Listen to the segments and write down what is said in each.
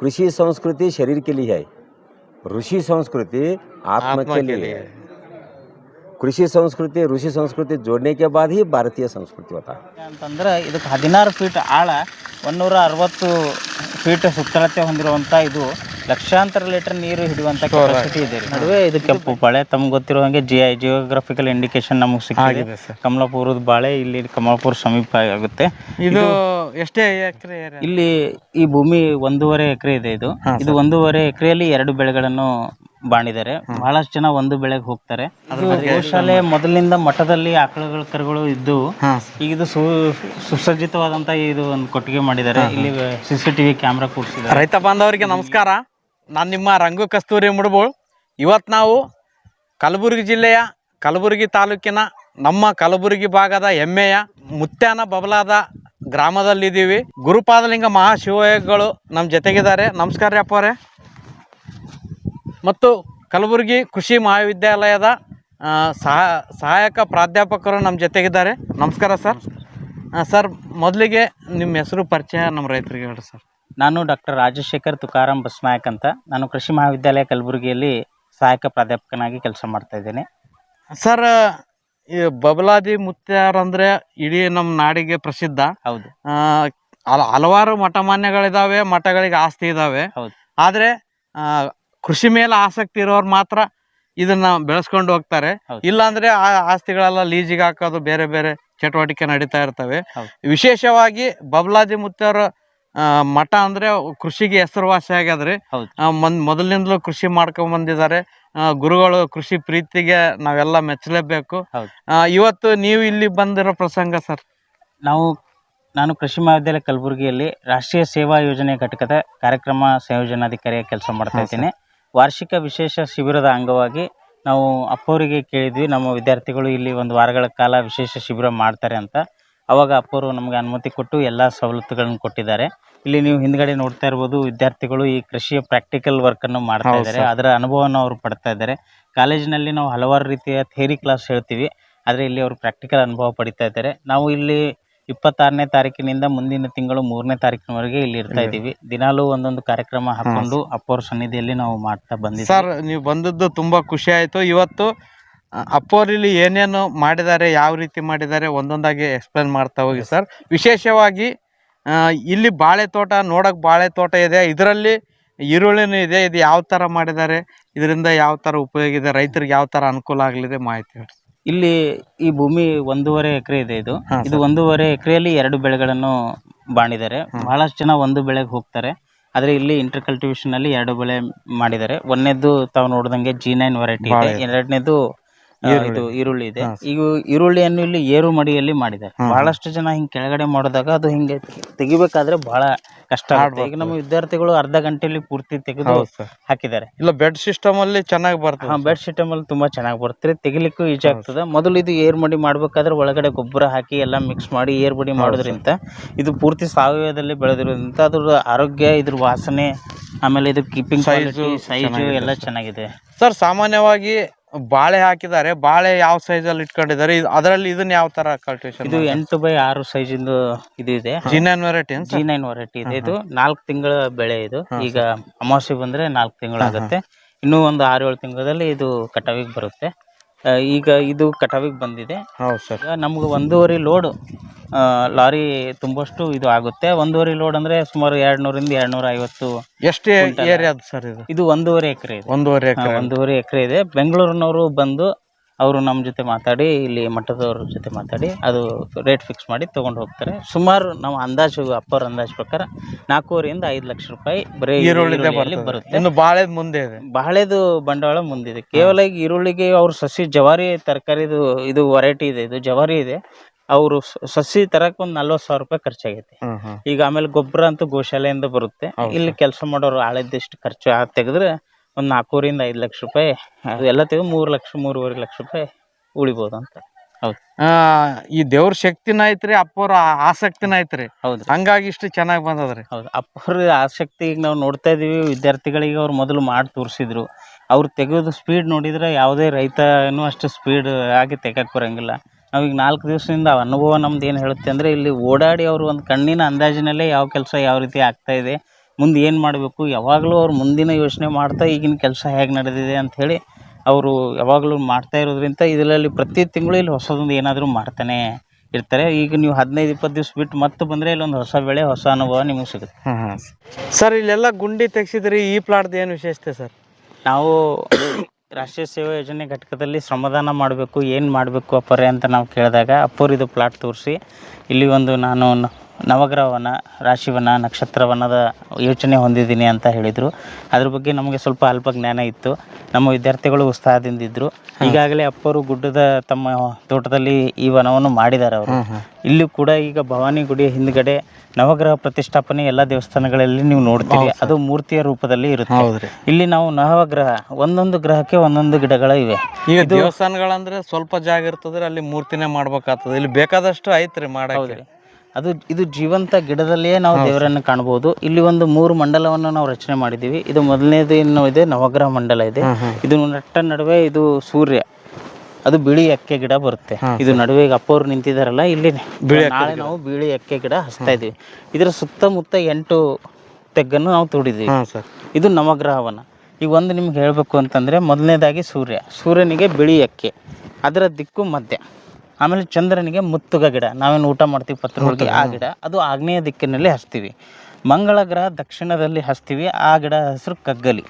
कृषि संस्कृति शरीर के लिए है ऋषि संस्कृति आत्मा आत्मा के के लिए लिए है कृषि संस्कृति ऋषि संस्कृति जोड़ने के बाद ही भारतीय संस्कृति होता है ಅಂತಂದ್ರೆ ಇದಕ್ಕೆ ಹದಿನಾರು ಫೀಟ್ ಆಳ ಒಂದೂರ ಅರವತ್ತು ಫೀಟ್ ಸುತ್ತಳತೆ ಹೊಂದಿರುವಂಥ ಇದು ಲಕ್ಷಾಂತರ ಲೀಟರ್ ನೀರು ಹಿಡುವಂತ ಕೆಪಾಸಿಟಿ ಇದೆ ರೀ. ನಡುವೆ ಇದು ಕೆಂಪು ಬಾಳೆ ತಮ್ಗೆ ಗೊತ್ತಿರೋ ಹಾಗೆ ಜಿ ಐ ಜಿಯೋಗ್ರಫಿಕಲ್ ಇಂಡಿಕೇಶನ್ ನಮಗೆ ಸಿಕ್ಕಿದೆ. ಆಗಿದೆ ಸರ್. ಕಮಲಾಪುರದ ಬಾಳೆ ಇಲ್ಲಿ ಕಮಲಾಪುರ ಸಮೀಪ ಆಗುತ್ತೆ. ಇದು ಎಷ್ಟೇ ಎಕರೆ ಇಲ್ಲಿ ಈ ಭೂಮಿ ಒಂದೂವರೆ ಎಕರೆ ಇದೆ ಇದು. ಇದು ಒಂದೂವರೆ ಎಕರೆಯಲ್ಲಿ ಎರಡು ಬೆಳೆಗಳನ್ನು ಬಾಣಿದ್ದಾರೆ. ಬಹಳಷ್ಟು ಜನ ಒಂದು ಬೆಳೆಗೆ ಹೋಗ್ತಾರೆ. ಇದು ಗೋಶಾಲೆ ಮೊದಲಿನಿಂದ ಮಠದಲ್ಲಿ ಆಕಳುಗಳ ಕರುಗಳು ಇದ್ದು ಹಾಂ ಈಗ ಇದು ಸು ಸುಸಜ್ಜಿತವಾದಂತ ಇದು ಒಂದು ಕೊಟ್ಟಿಗೆ ಮಾಡಿದ್ದಾರೆ. ಇಲ್ಲಿ ಸಿಸಿಟಿವಿ ಸಿ ಟಿವಿ ಕ್ಯಾಮ್ರಾ ರೈತ ಬಾಂಧವರಿಗೆ ನಮಸ್ಕಾರ. ನಾನು ನಿಮ್ಮ ರಂಗು ಕಸ್ತೂರಿ ಮುಡಬೋಳು. ಇವತ್ತು ನಾವು ಕಲಬುರಗಿ ಜಿಲ್ಲೆಯ ಕಲಬುರಗಿ ತಾಲೂಕಿನ ನಮ್ಮ ಕಲಬುರಗಿ ಭಾಗದ ಹೆಮ್ಮೆಯ ಮುತ್ಯಾನ ಬಬಲಾದ ಗ್ರಾಮದಲ್ಲಿದ್ದೀವಿ. ಗುರುಪಾದಲಿಂಗ ಮಹಾಶಿವಯೋಗಿಗಳು ನಮ್ಮ ಜೊತೆಗಿದ್ದಾರೆ. ನಮಸ್ಕಾರ ರೀ ಮತ್ತು ಕಲಬುರಗಿ ಕೃಷಿ ಮಹಾವಿದ್ಯಾಲಯದ ಸಹ, ಸಹಾಯಕ ಪ್ರಾಧ್ಯಾಪಕರು ನಮ್ಮ ಜೊತೆಗಿದ್ದಾರೆ. ನಮಸ್ಕಾರ ಸರ್. ಸರ್, ಮೊದಲಿಗೆ ನಿಮ್ಮ ಹೆಸರು, ಪರಿಚಯ ನಮ್ಮ ರೈತರಿಗೆ ಹೇಳಿ ಸರ್. ನಾನು ಡಾಕ್ಟರ್ ರಾಜಶೇಖರ್ ತುಕಾರಾಮ್ ಬಸ್ನಾಯಕ್ ಅಂತ. ನಾನು ಕೃಷಿ ಮಹಾವಿದ್ಯಾಲಯ ಕಲಬುರಗಿಯಲ್ಲಿ ಸಹಾಯಕ ಪ್ರಾಧ್ಯಾಪಕನಾಗಿ ಕೆಲಸ ಮಾಡ್ತಾ ಇದ್ದೇನೆ. ಸರ್ ಈ ಬಬಲಾದಿ ಮುತ್ಯಾರಂದ್ರೆ ಇಡೀ ನಮ್ಮ ನಾಡಿಗೆ ಪ್ರಸಿದ್ಧ. ಹೌದು. ಆ, ಹಲ- ಹಲವಾರು ಮಠಮಾನ್ಯಗಳಿದಾವೆ ಮಠಗಳಿಗೆ ಆಸ್ತಿ ಇದಾವೆ. ಹೌದು. ಆದ್ರೆ ಕೃಷಿ ಮೇಲೆ ಆಸಕ್ತಿ ಇರೋರು ಮಾತ್ರ ಇದನ್ನ ಬೆಳೆಸ್ಕೊಂಡು ಹೋಗ್ತಾರೆ. ಹೌದು. ಇಲ್ಲಾಂದ್ರೆ ಆ ಆಸ್ತಿಗಳೆಲ್ಲ ಲೀಜಿಗೆ ಹಾಕೋದು ಬೇರೆ ಬೇರೆ ಚಟುವಟಿಕೆ ನಡೀತಾ ಇರ್ತವೆ. ಹೌದು. ವಿಶೇಷವಾಗಿ ಬಬಲಾದಿ ಮುತ್ಯಾರ ಆ, ಮಠ ಅಂದ್ರೆ ಕೃಷಿಗೆ ಹೆಸರುವಾಸಿ ಆಗ್ಯದ್ರಿ. ಮೊನ್ ಮೊದಲಿನಿಂದಲೂ ಕೃಷಿ ಮಾಡ್ಕೊಂಡ್ ಬಂದಿದ್ದಾರೆ. ಗುರುಗಳು ಕೃಷಿ ಪ್ರೀತಿಗೆ ನಾವೆಲ್ಲ ಮೆಚ್ಚಲೇಬೇಕು. ಹೌದು. ಇವತ್ತು ನೀವು ಇಲ್ಲಿ ಬಂದಿರೋ ಪ್ರಸಂಗ ಸರ್? ನಾವು ನಾನು ಕೃಷಿ ಮಹಾವಿದ್ಯಾಲಯ ಕಲಬುರಗಿಯಲ್ಲಿ ರಾಷ್ಟ್ರೀಯ ಸೇವಾ ಯೋಜನೆ ಘಟಕದ ಕಾರ್ಯಕ್ರಮ ಸಂಯೋಜನಾಧಿಕಾರಿಯಾಗಿ ಕೆಲಸ ಮಾಡ್ತಾ ಇದ್ದೇನೆ. ವಾರ್ಷಿಕ ವಿಶೇಷ ಶಿಬಿರದ ಅಂಗವಾಗಿ ನಾವು ಅಪ್ಪವರಿಗೆ ಕೇಳಿದ್ವಿ. ನಮ್ಮ ವಿದ್ಯಾರ್ಥಿಗಳು ಇಲ್ಲಿ ಒಂದು ವಾರಗಳ ಕಾಲ ವಿಶೇಷ ಶಿಬಿರ ಮಾಡ್ತಾರೆ ಅಂತ. ಅವಾಗ ಅಪ್ಪರು ನಮಗೆ ಅನುಮತಿ ಕೊಟ್ಟು ಎಲ್ಲ ಸವಲತ್ತುಗಳನ್ನು ಕೊಟ್ಟಿದ್ದಾರೆ. ಇಲ್ಲಿ ನೀವು ಹಿಂದ್ಗಡೆ ನೋಡ್ತಾ ಇರ್ಬೋದು ವಿದ್ಯಾರ್ಥಿಗಳು ಈ ಕೃಷಿಯ ಪ್ರಾಕ್ಟಿಕಲ್ ವರ್ಕ್ ಅನ್ನು ಮಾಡ್ತಾ ಇದ್ದಾರೆ. ಅದರ ಅನುಭವವನ್ನು ಅವರು ಪಡ್ತಾ ಇದ್ದಾರೆ. ಕಾಲೇಜಿನಲ್ಲಿ ನಾವು ಹಲವಾರು ರೀತಿಯ ಥೇರಿ ಕ್ಲಾಸ್ ಹೇಳ್ತೀವಿ. ಆದರೆ ಇಲ್ಲಿ ಅವರು ಪ್ರಾಕ್ಟಿಕಲ್ ಅನುಭವ ಪಡಿತಾ ಇದ್ದಾರೆ. ನಾವು ಇಲ್ಲಿ ಇಪ್ಪತ್ತಾರನೇ ತಾರೀಕಿನಿಂದ ಮುಂದಿನ ತಿಂಗಳು ಮೂರನೇ ತಾರೀಕಿನವರೆಗೆ ಇಲ್ಲಿ ಇರ್ತಾ ಇದ್ದೀವಿ. ದಿನಾಲೂ ಒಂದೊಂದು ಕಾರ್ಯಕ್ರಮ ಹಾಕೊಂಡು ಅಪ್ಪೋರ್ ಸನ್ನಿಧಿಯಲ್ಲಿ ನಾವು ಮಾಡ್ತಾ ಬಂದಿದ್ದೀವಿ. ಸರ್ ನೀವು ಬಂದದ್ದು ತುಂಬಾ ಖುಷಿ ಆಯಿತು. ಇವತ್ತು ಇಲ್ಲಿ ಏನೇನು ಮಾಡಿದ್ದಾರೆ ಯಾವ ರೀತಿ ಮಾಡಿದ್ದಾರೆ ಒಂದೊಂದಾಗಿ ಎಕ್ಸ್ಪ್ಲೇನ್ ಮಾಡ್ತಾ ಹೋಗಿ ಸರ್ ವಿಶೇಷವಾಗಿ ಇಲ್ಲಿ ಬಾಳೆ ತೋಟ ನೋಡಕ್ ಬಾಳೆ ತೋಟ ಇದೆ. ಇದರಲ್ಲಿ ಈರುಳ್ಳಿನೂ ಇದೆ. ಇದು ಯಾವ ತರ ಮಾಡಿದ್ದಾರೆ? ಇದರಿಂದ ಯಾವ ತರ ಉಪಯೋಗ ಇದೆ? ರೈತರಿಗೆ ಯಾವ ತರ ಅನುಕೂಲ ಆಗಲಿದೆ ಮಾಹಿತಿ ಹೇಳಿ. ಇಲ್ಲಿ ಈ ಭೂಮಿ ಒಂದೂವರೆ ಎಕರೆ ಇದೆ ಇದು. ಇದು ಒಂದೂವರೆ ಎಕರೆಯಲ್ಲಿ ಎರಡು ಬೆಳೆಗಳನ್ನು ಬಾಣಿದ್ದಾರೆ. ಬಹಳಷ್ಟು ಜನ ಒಂದು ಬೆಳೆಗೆ ಹೋಗ್ತಾರೆ. ಆದ್ರೆ ಇಲ್ಲಿ ಇಂಟರ್ ಕಲ್ಟಿವೇಶನ್ ಅಲ್ಲಿ ಎರಡು ಬೆಳೆ ಮಾಡಿದ್ದಾರೆ. ಒಂದನೇದು ತಾವು ನೋಡಿದಂಗೆ ಜಿ ನೈನ್ ವೆರೈಟಿ ಇದೆ. ಎರಡನೇದು. ಇದು ಈರುಳ್ಳಿ ಇದೆ. ಈ ಈಗ ಈರುಳ್ಳಿಯನ್ನು ಇಲ್ಲಿ ಏರು ಮಡಿಯಲ್ಲಿ ಮಾಡಿದ್ದಾರೆ. ಬಹಳಷ್ಟು ಜನ ಹಿಂಗ್ ಕೆಳಗಡೆ ಮಾಡಿದಾಗ ಅದು ಹಿಂಗೆ ತೆಗಿಬೇಕಾದ್ರೆ ಬಹಳ ಕಷ್ಟ ಆಗುತ್ತೆ. ಈಗ ನಮ್ಮ ವಿದ್ಯಾರ್ಥಿಗಳು ಅರ್ಧ ಗಂಟೆಯಲ್ಲಿ ಪೂರ್ತಿ ತೆಗೆದು ಹಾಕಿದ್ದಾರೆ. ಇಲ್ಲ ಬೆಡ್ ಸಿಸ್ಟಮ್ ಅಲ್ಲಿ ಚೆನ್ನಾಗಿ ಹಾ ಬರ್ತದೆ ಬೆಡ್ ಸಿಸ್ಟಮ್ ಅಲ್ಲಿ ತುಂಬಾ ಚೆನ್ನಾಗಿ ಬರ್ತದೆ. ತೆಗಿಲಿಕ್ಕೂ ಈಜಿ ಆಗ್ತದೆ. ಮೊದಲು ಇದು ಏರ್ ಮಡಿ ಮಾಡ್ಬೇಕಾದ್ರೆ ಒಳಗಡೆ ಗೊಬ್ಬರ ಹಾಕಿ ಎಲ್ಲ ಮಿಕ್ಸ್ ಮಾಡಿ ಏರ್ ಮಡಿ ಮಾಡೋದ್ರಿಂದ ಇದು ಪೂರ್ತಿ ಸಾವಯವದಲ್ಲಿ ಬೆಳೆದಿರೋದ್ರಿಂದ ಅದ್ರ ಆರೋಗ್ಯ ಇದ್ರ ವಾಸನೆ ಆಮೇಲೆ ಇದು ಕೀಪಿಂಗ್ ಸೈಜ್ ಎಲ್ಲ ಚೆನ್ನಾಗಿದೆ. ಸರ್ ಸಾಮಾನ್ಯವಾಗಿ ಬಾಳೆ ಹಾಕಿದ್ದಾರೆ. ಬಾಳೆ ಯಾವ ಸೈಜ್ ಅಲ್ಲಿ ಇಟ್ಕೊಂಡಿದ್ದಾರೆ? ಅದ್ರಲ್ಲಿ ಅದರಲ್ಲಿ ಇದನ್ನ ಯಾವ ತರ ಕಲ್ಟಿವೇಶನ್ ಇದು ಎಂಟು ಬೈ ಆರು ಸೈಜ್ ಇಂದು ಇದು ಇದೆ. ಜಿನನ್ ವೆರೈಟಿ ಜಿ ನೈನ್ ವೆರೈಟಿ ಇದೆ. ಇದು ನಾಲ್ಕು ತಿಂಗಳ ಬೆಳೆ ಇದು. ಈಗ ಅಮಾವಾಸ್ಯೆ ಬಂದ್ರೆ ನಾಲ್ಕು ತಿಂಗಳಾಗುತ್ತೆ. ಇನ್ನು ಒಂದು ಆರು ಏಳು ತಿಂಗಳಲ್ಲಿ ಇದು ಕಟಾವಿಗೆ ಬರುತ್ತೆ. ಆ, ಈಗ ಇದು ಕಟಾವಿಗೆ ಬಂದಿದೆ. ಹೌದು ಸರ್. ಈಗ ನಮ್ಗೆ ಒಂದೂವರೆ ಲೋಡ್ ಲಾರಿ ತುಂಬಷ್ಟು ಇದು ಆಗುತ್ತೆ. ಒಂದೂವರೆ ಲೋಡ್ ಅಂದ್ರೆ ಸುಮಾರು ಎರಡ್ನೂರಿಂದ ಎರಡ್ ನೂರ ಐವತ್ತು ಎಷ್ಟು ಏರಿಯಾ ಸರ್ ಇದು? ಇದು ಒಂದೂವರೆ ಎಕರೆ ಇದೆ. ಒಂದೂವರೆ ಎಕರೆ. ಒಂದೂವರೆ ಎಕರೆ ಇದೆ. ಬೆಂಗಳೂರಿನವರು ಬಂದು ಅವರು ನಮ್ಮ ಜೊತೆ ಮಾತಾಡಿ ಇಲ್ಲಿ ಮಠದವ್ರ ಜೊತೆ ಮಾತಾಡಿ ಅದು ರೇಟ್ ಫಿಕ್ಸ್ ಮಾಡಿ ತಗೊಂಡು ಹೋಗ್ತಾರೆ. ಸುಮಾರು ನಾವು ಅಂದಾಜು ಅಪ್ಪರ್ ಅಂದಾಜು ಪ್ರಕಾರ ನಾಲ್ಕೂವರೆಯಿಂದ ಐದು ಲಕ್ಷ ರೂಪಾಯಿ ಬರೀ ಈರುಳ್ಳಿ ಬರುತ್ತೆ. ಇನ್ನು ಬಾಳೆ ಮುಂದೆ ಇದೆ. ಬಾಳೆದು ಬಂಡವಾಳ ಮುಂದಿದೆ. ಕೇವಲ ಈಗ ಈರುಳ್ಳಿಗೆ ಅವ್ರ ಸಸಿ ಜವಾರಿ ತರಕಾರಿದು ಇದು ವೆರೈಟಿ ಇದೆ ಇದು ಜವಾರಿ ಇದೆ. ಅವರು ಸಸಿ ತರಕ್ ಒಂದ್ ನಲ್ವತ್ತು ಸಾವಿರ ರೂಪಾಯಿ ಖರ್ಚಾಗೈತೆ. ಈಗ ಆಮೇಲೆ ಗೊಬ್ಬರ ಅಂತೂ ಗೋಶಾಲೆಯಿಂದ ಬರುತ್ತೆ. ಇಲ್ಲಿ ಕೆಲಸ ಮಾಡೋರು ಆಳಿದ್ದಷ್ಟು ಖರ್ಚು ತೆಗೆದ್ರೆ ಒಂದ್ ನಾಲ್ಕೂರಿಂದ ಐದು ಲಕ್ಷ ರೂಪಾಯಿ ಅದು ಎಲ್ಲ ತೆಗೆದು ಮೂರು ಲಕ್ಷ ಮೂರುವರೆ ಲಕ್ಷ ರೂಪಾಯಿ ಉಳಿಬೋದು ಅಂತ. ಹೌದು. ಆ, ಈ ದೇವ್ರ ಶಕ್ತಿನ ಐತ್ರಿ ಅಪ್ಪವ್ರ ಆಸಕ್ತಿನ ಐತ್ರಿ. ಹೌದು. ಹಂಗಾಗಿ ಇಷ್ಟು ಚೆನ್ನಾಗಿ ಬಂದದ್ರಿ. ಹೌದು. ಅಪ್ಪರ ಆಸಕ್ತಿ ಈಗ ನಾವು ನೋಡ್ತಾ ಇದೀವಿ ವಿದ್ಯಾರ್ಥಿಗಳಿಗೆ ಅವ್ರು ಮೊದಲು ಮಾಡಿ ತೋರಿಸಿದ್ರು. ಅವ್ರು ತೆಗೆಯೋದು ಸ್ಪೀಡ್ ನೋಡಿದ್ರೆ ಯಾವುದೇ ರೈತನೂ ಅಷ್ಟು ಸ್ಪೀಡ್ ಆಗಿ ತೆಗಕ್ಕೆ ಬರಂಗಿಲ್ಲ. ನಾವೀಗ ನಾಲ್ಕು ದಿವಸದಿಂದ ಆ ಅನುಭವ ನಮ್ದು ಏನು ಹೇಳುತ್ತೆ ಅಂದರೆ ಇಲ್ಲಿ ಓಡಾಡಿ ಅವರು ಒಂದು ಕಣ್ಣಿನ ಅಂದಾಜಿನಲ್ಲೇ ಯಾವ ಕೆಲಸ ಯಾವ ರೀತಿ ಆಗ್ತಾ ಇದೆ ಮುಂದೆ ಏನು ಮಾಡಬೇಕು? ಯಾವಾಗಲೂ ಅವ್ರು ಮುಂದಿನ ಯೋಚನೆ ಮಾಡ್ತಾ ಈಗಿನ ಕೆಲಸ ಹೇಗೆ ನಡೆದಿದೆ ಅಂಥೇಳಿ ಅವರು ಯಾವಾಗಲೂ ಮಾಡ್ತಾ ಇರೋದ್ರಿಂದ ಇದರಲ್ಲಿ ಪ್ರತಿ ತಿಂಗಳು ಇಲ್ಲಿ ಹೊಸದೊಂದು ಏನಾದರೂ ಮಾಡ್ತಾನೆ ಇರ್ತಾರೆ. ಈಗ ನೀವು ಹದಿನೈದು ಇಪ್ಪತ್ತು ದಿವ್ಸ ಬಿಟ್ಟು ಮತ್ತೆ ಬಂದರೆ ಇಲ್ಲೊಂದು ಹೊಸ ಬೆಳೆ ಹೊಸ ಅನುಭವ ನಿಮಗೆ ಸಿಗುತ್ತೆ. ಹಾಂ ಹಾಂ. ಸರ್ ಇಲ್ಲೆಲ್ಲ ಗುಂಡಿ ತೆಗೆಸಿದ್ರಿ ಈ ಪ್ಲಾಟ್ದು ಏನು ವಿಶೇಷತೆ ಸರ್? ನಾವು ರಾಷ್ಟ್ರೀಯ ಸೇವಾ ಯೋಜನೆ ಘಟಕದಲ್ಲಿ ಶ್ರಮದಾನ ಮಾಡಬೇಕು ಏನು ಮಾಡಬೇಕು ಅಪ್ಪರೇ ಅಂತ ನಾವು ಕೇಳಿದಾಗ ಅಪ್ಪರಿದು ಇದು ಪ್ಲಾಟ್ ತೋರಿಸಿ ಇಲ್ಲಿ ಒಂದು ನಾನು ನ- ನವಗ್ರಹವನ ನಕ್ಷತ್ರವನ್ನದ ನಕ್ಷತ್ರವನದ ಯೋಚನೆ ಹೊಂದಿದ್ದೀನಿ ಅಂತ ಹೇಳಿದರು. ಅದ್ರ ಬಗ್ಗೆ ನಮಗೆ ಸ್ವಲ್ಪ ಅಲ್ಪ ಜ್ಞಾನ ಇತ್ತು. ನಮ್ಮ ವಿದ್ಯಾರ್ಥಿಗಳು ಉತ್ಸಾಹದಿಂದ ಇದ್ದರು ಈಗಾಗಲೇ ಅಪ್ಪರು ಗುಡ್ಡದ ತಮ್ಮ ತೋಟದಲ್ಲಿ ಈ ವನವನ್ನು ಮಾಡಿದ್ದಾರೆ ಅವರು. ಇಲ್ಲೂ ಕೂಡ ಈಗ ಭವಾನಿ ಗುಡಿಯ ಹಿಂದ್ಗಡೆ ನವಗ್ರಹ ಪ್ರತಿಷ್ಠಾಪನೆ ಎಲ್ಲ ದೇವಸ್ಥಾನಗಳಲ್ಲಿ ನೀವು ನೋಡ್ತೀವಿ ಅದು ಮೂರ್ತಿಯ ರೂಪದಲ್ಲಿ ಇರುತ್ತೆ. ಇಲ್ಲಿ ನಾವು ನವಗ್ರಹ ಒಂದೊಂದು ಗ್ರಹಕ್ಕೆ ಒಂದೊಂದು ಗಿಡಗಳ ಇವೆ. ಈಗ ದೇವಸ್ಥಾನಗಳಂದ್ರೆ ಸ್ವಲ್ಪ ಜಾಗ ಇರ್ತದ್ರೆ ಅಲ್ಲಿ ಮೂರ್ತಿನೇ ಮಾಡ್ಬೇಕಾಗ್ತದೆ. ಇಲ್ಲಿ ಬೇಕಾದಷ್ಟು ಐತ್ರಿ ಮಾಡಕ್ಕೆ. ಅದು ಇದು ಜೀವಂತ ಗಿಡದಲ್ಲಿಯೇ ನಾವು ದೇವರನ್ನು ಕಾಣಬಹುದು ಇಲ್ಲಿ ಒಂದು ಮೂರು ಮಂಡಲವನ್ನು ನಾವು ರಚನೆ ಮಾಡಿದ್ದೀವಿ. ಇದು ಮೊದಲನೇದು ಏನು ಇದೆ ನವಗ್ರಹ ಮಂಡಲ ಇದೆ. ಇದು ನಟ್ಟ ನಡುವೆ ಇದು ಸೂರ್ಯ ಅದು ಬಿಳಿ ಎಕ್ಕೆ ಗಿಡ ಬರುತ್ತೆ. ಇದು ನಡುವೆ ಈಗ ಅಪ್ಪವ್ರು ನಿಂತಿದಾರಲ್ಲ ಇಲ್ಲಿ ನಾಳೆ ನಾವು ಬಿಳಿ ಎಕ್ಕೆ ಗಿಡ ಹಚ್ತಾ ಇದೀವಿ ಇದರ ಸುತ್ತಮುತ್ತ ಎಂಟು ತೆಗ್ಗನ್ನು ನಾವು ತೋಡಿದ್ದೀವಿ. ಇದು ನವಗ್ರಹವನ. ಈಗ ಒಂದು ನಿಮ್ಗೆ ಹೇಳಬೇಕು ಅಂತಂದ್ರೆ ಮೊದಲನೇದಾಗಿ ಸೂರ್ಯ. ಸೂರ್ಯನಿಗೆ ಬಿಳಿ ಎಕ್ಕೆ ಅದರ ದಿಕ್ಕು ಮಧ್ಯ. ಆಮೇಲೆ ಚಂದ್ರನಿಗೆ ಮುತ್ತುಗ ಗಿಡ. ನಾವೇನು ಊಟ ಮಾಡ್ತೀವಿ ಪತ್ರಗಳಿಗೆ ಆ ಗಿಡ. ಅದು ಆಗ್ನೇಯ ದಿಕ್ಕಿನಲ್ಲಿ ಹಚ್ತೀವಿ. ಮಂಗಳ ಗ್ರಹ ದಕ್ಷಿಣದಲ್ಲಿ ಹಚ್ತೀವಿ ಆ ಗಿಡ ಹೆಸರು ಕಗ್ಗಲಿ.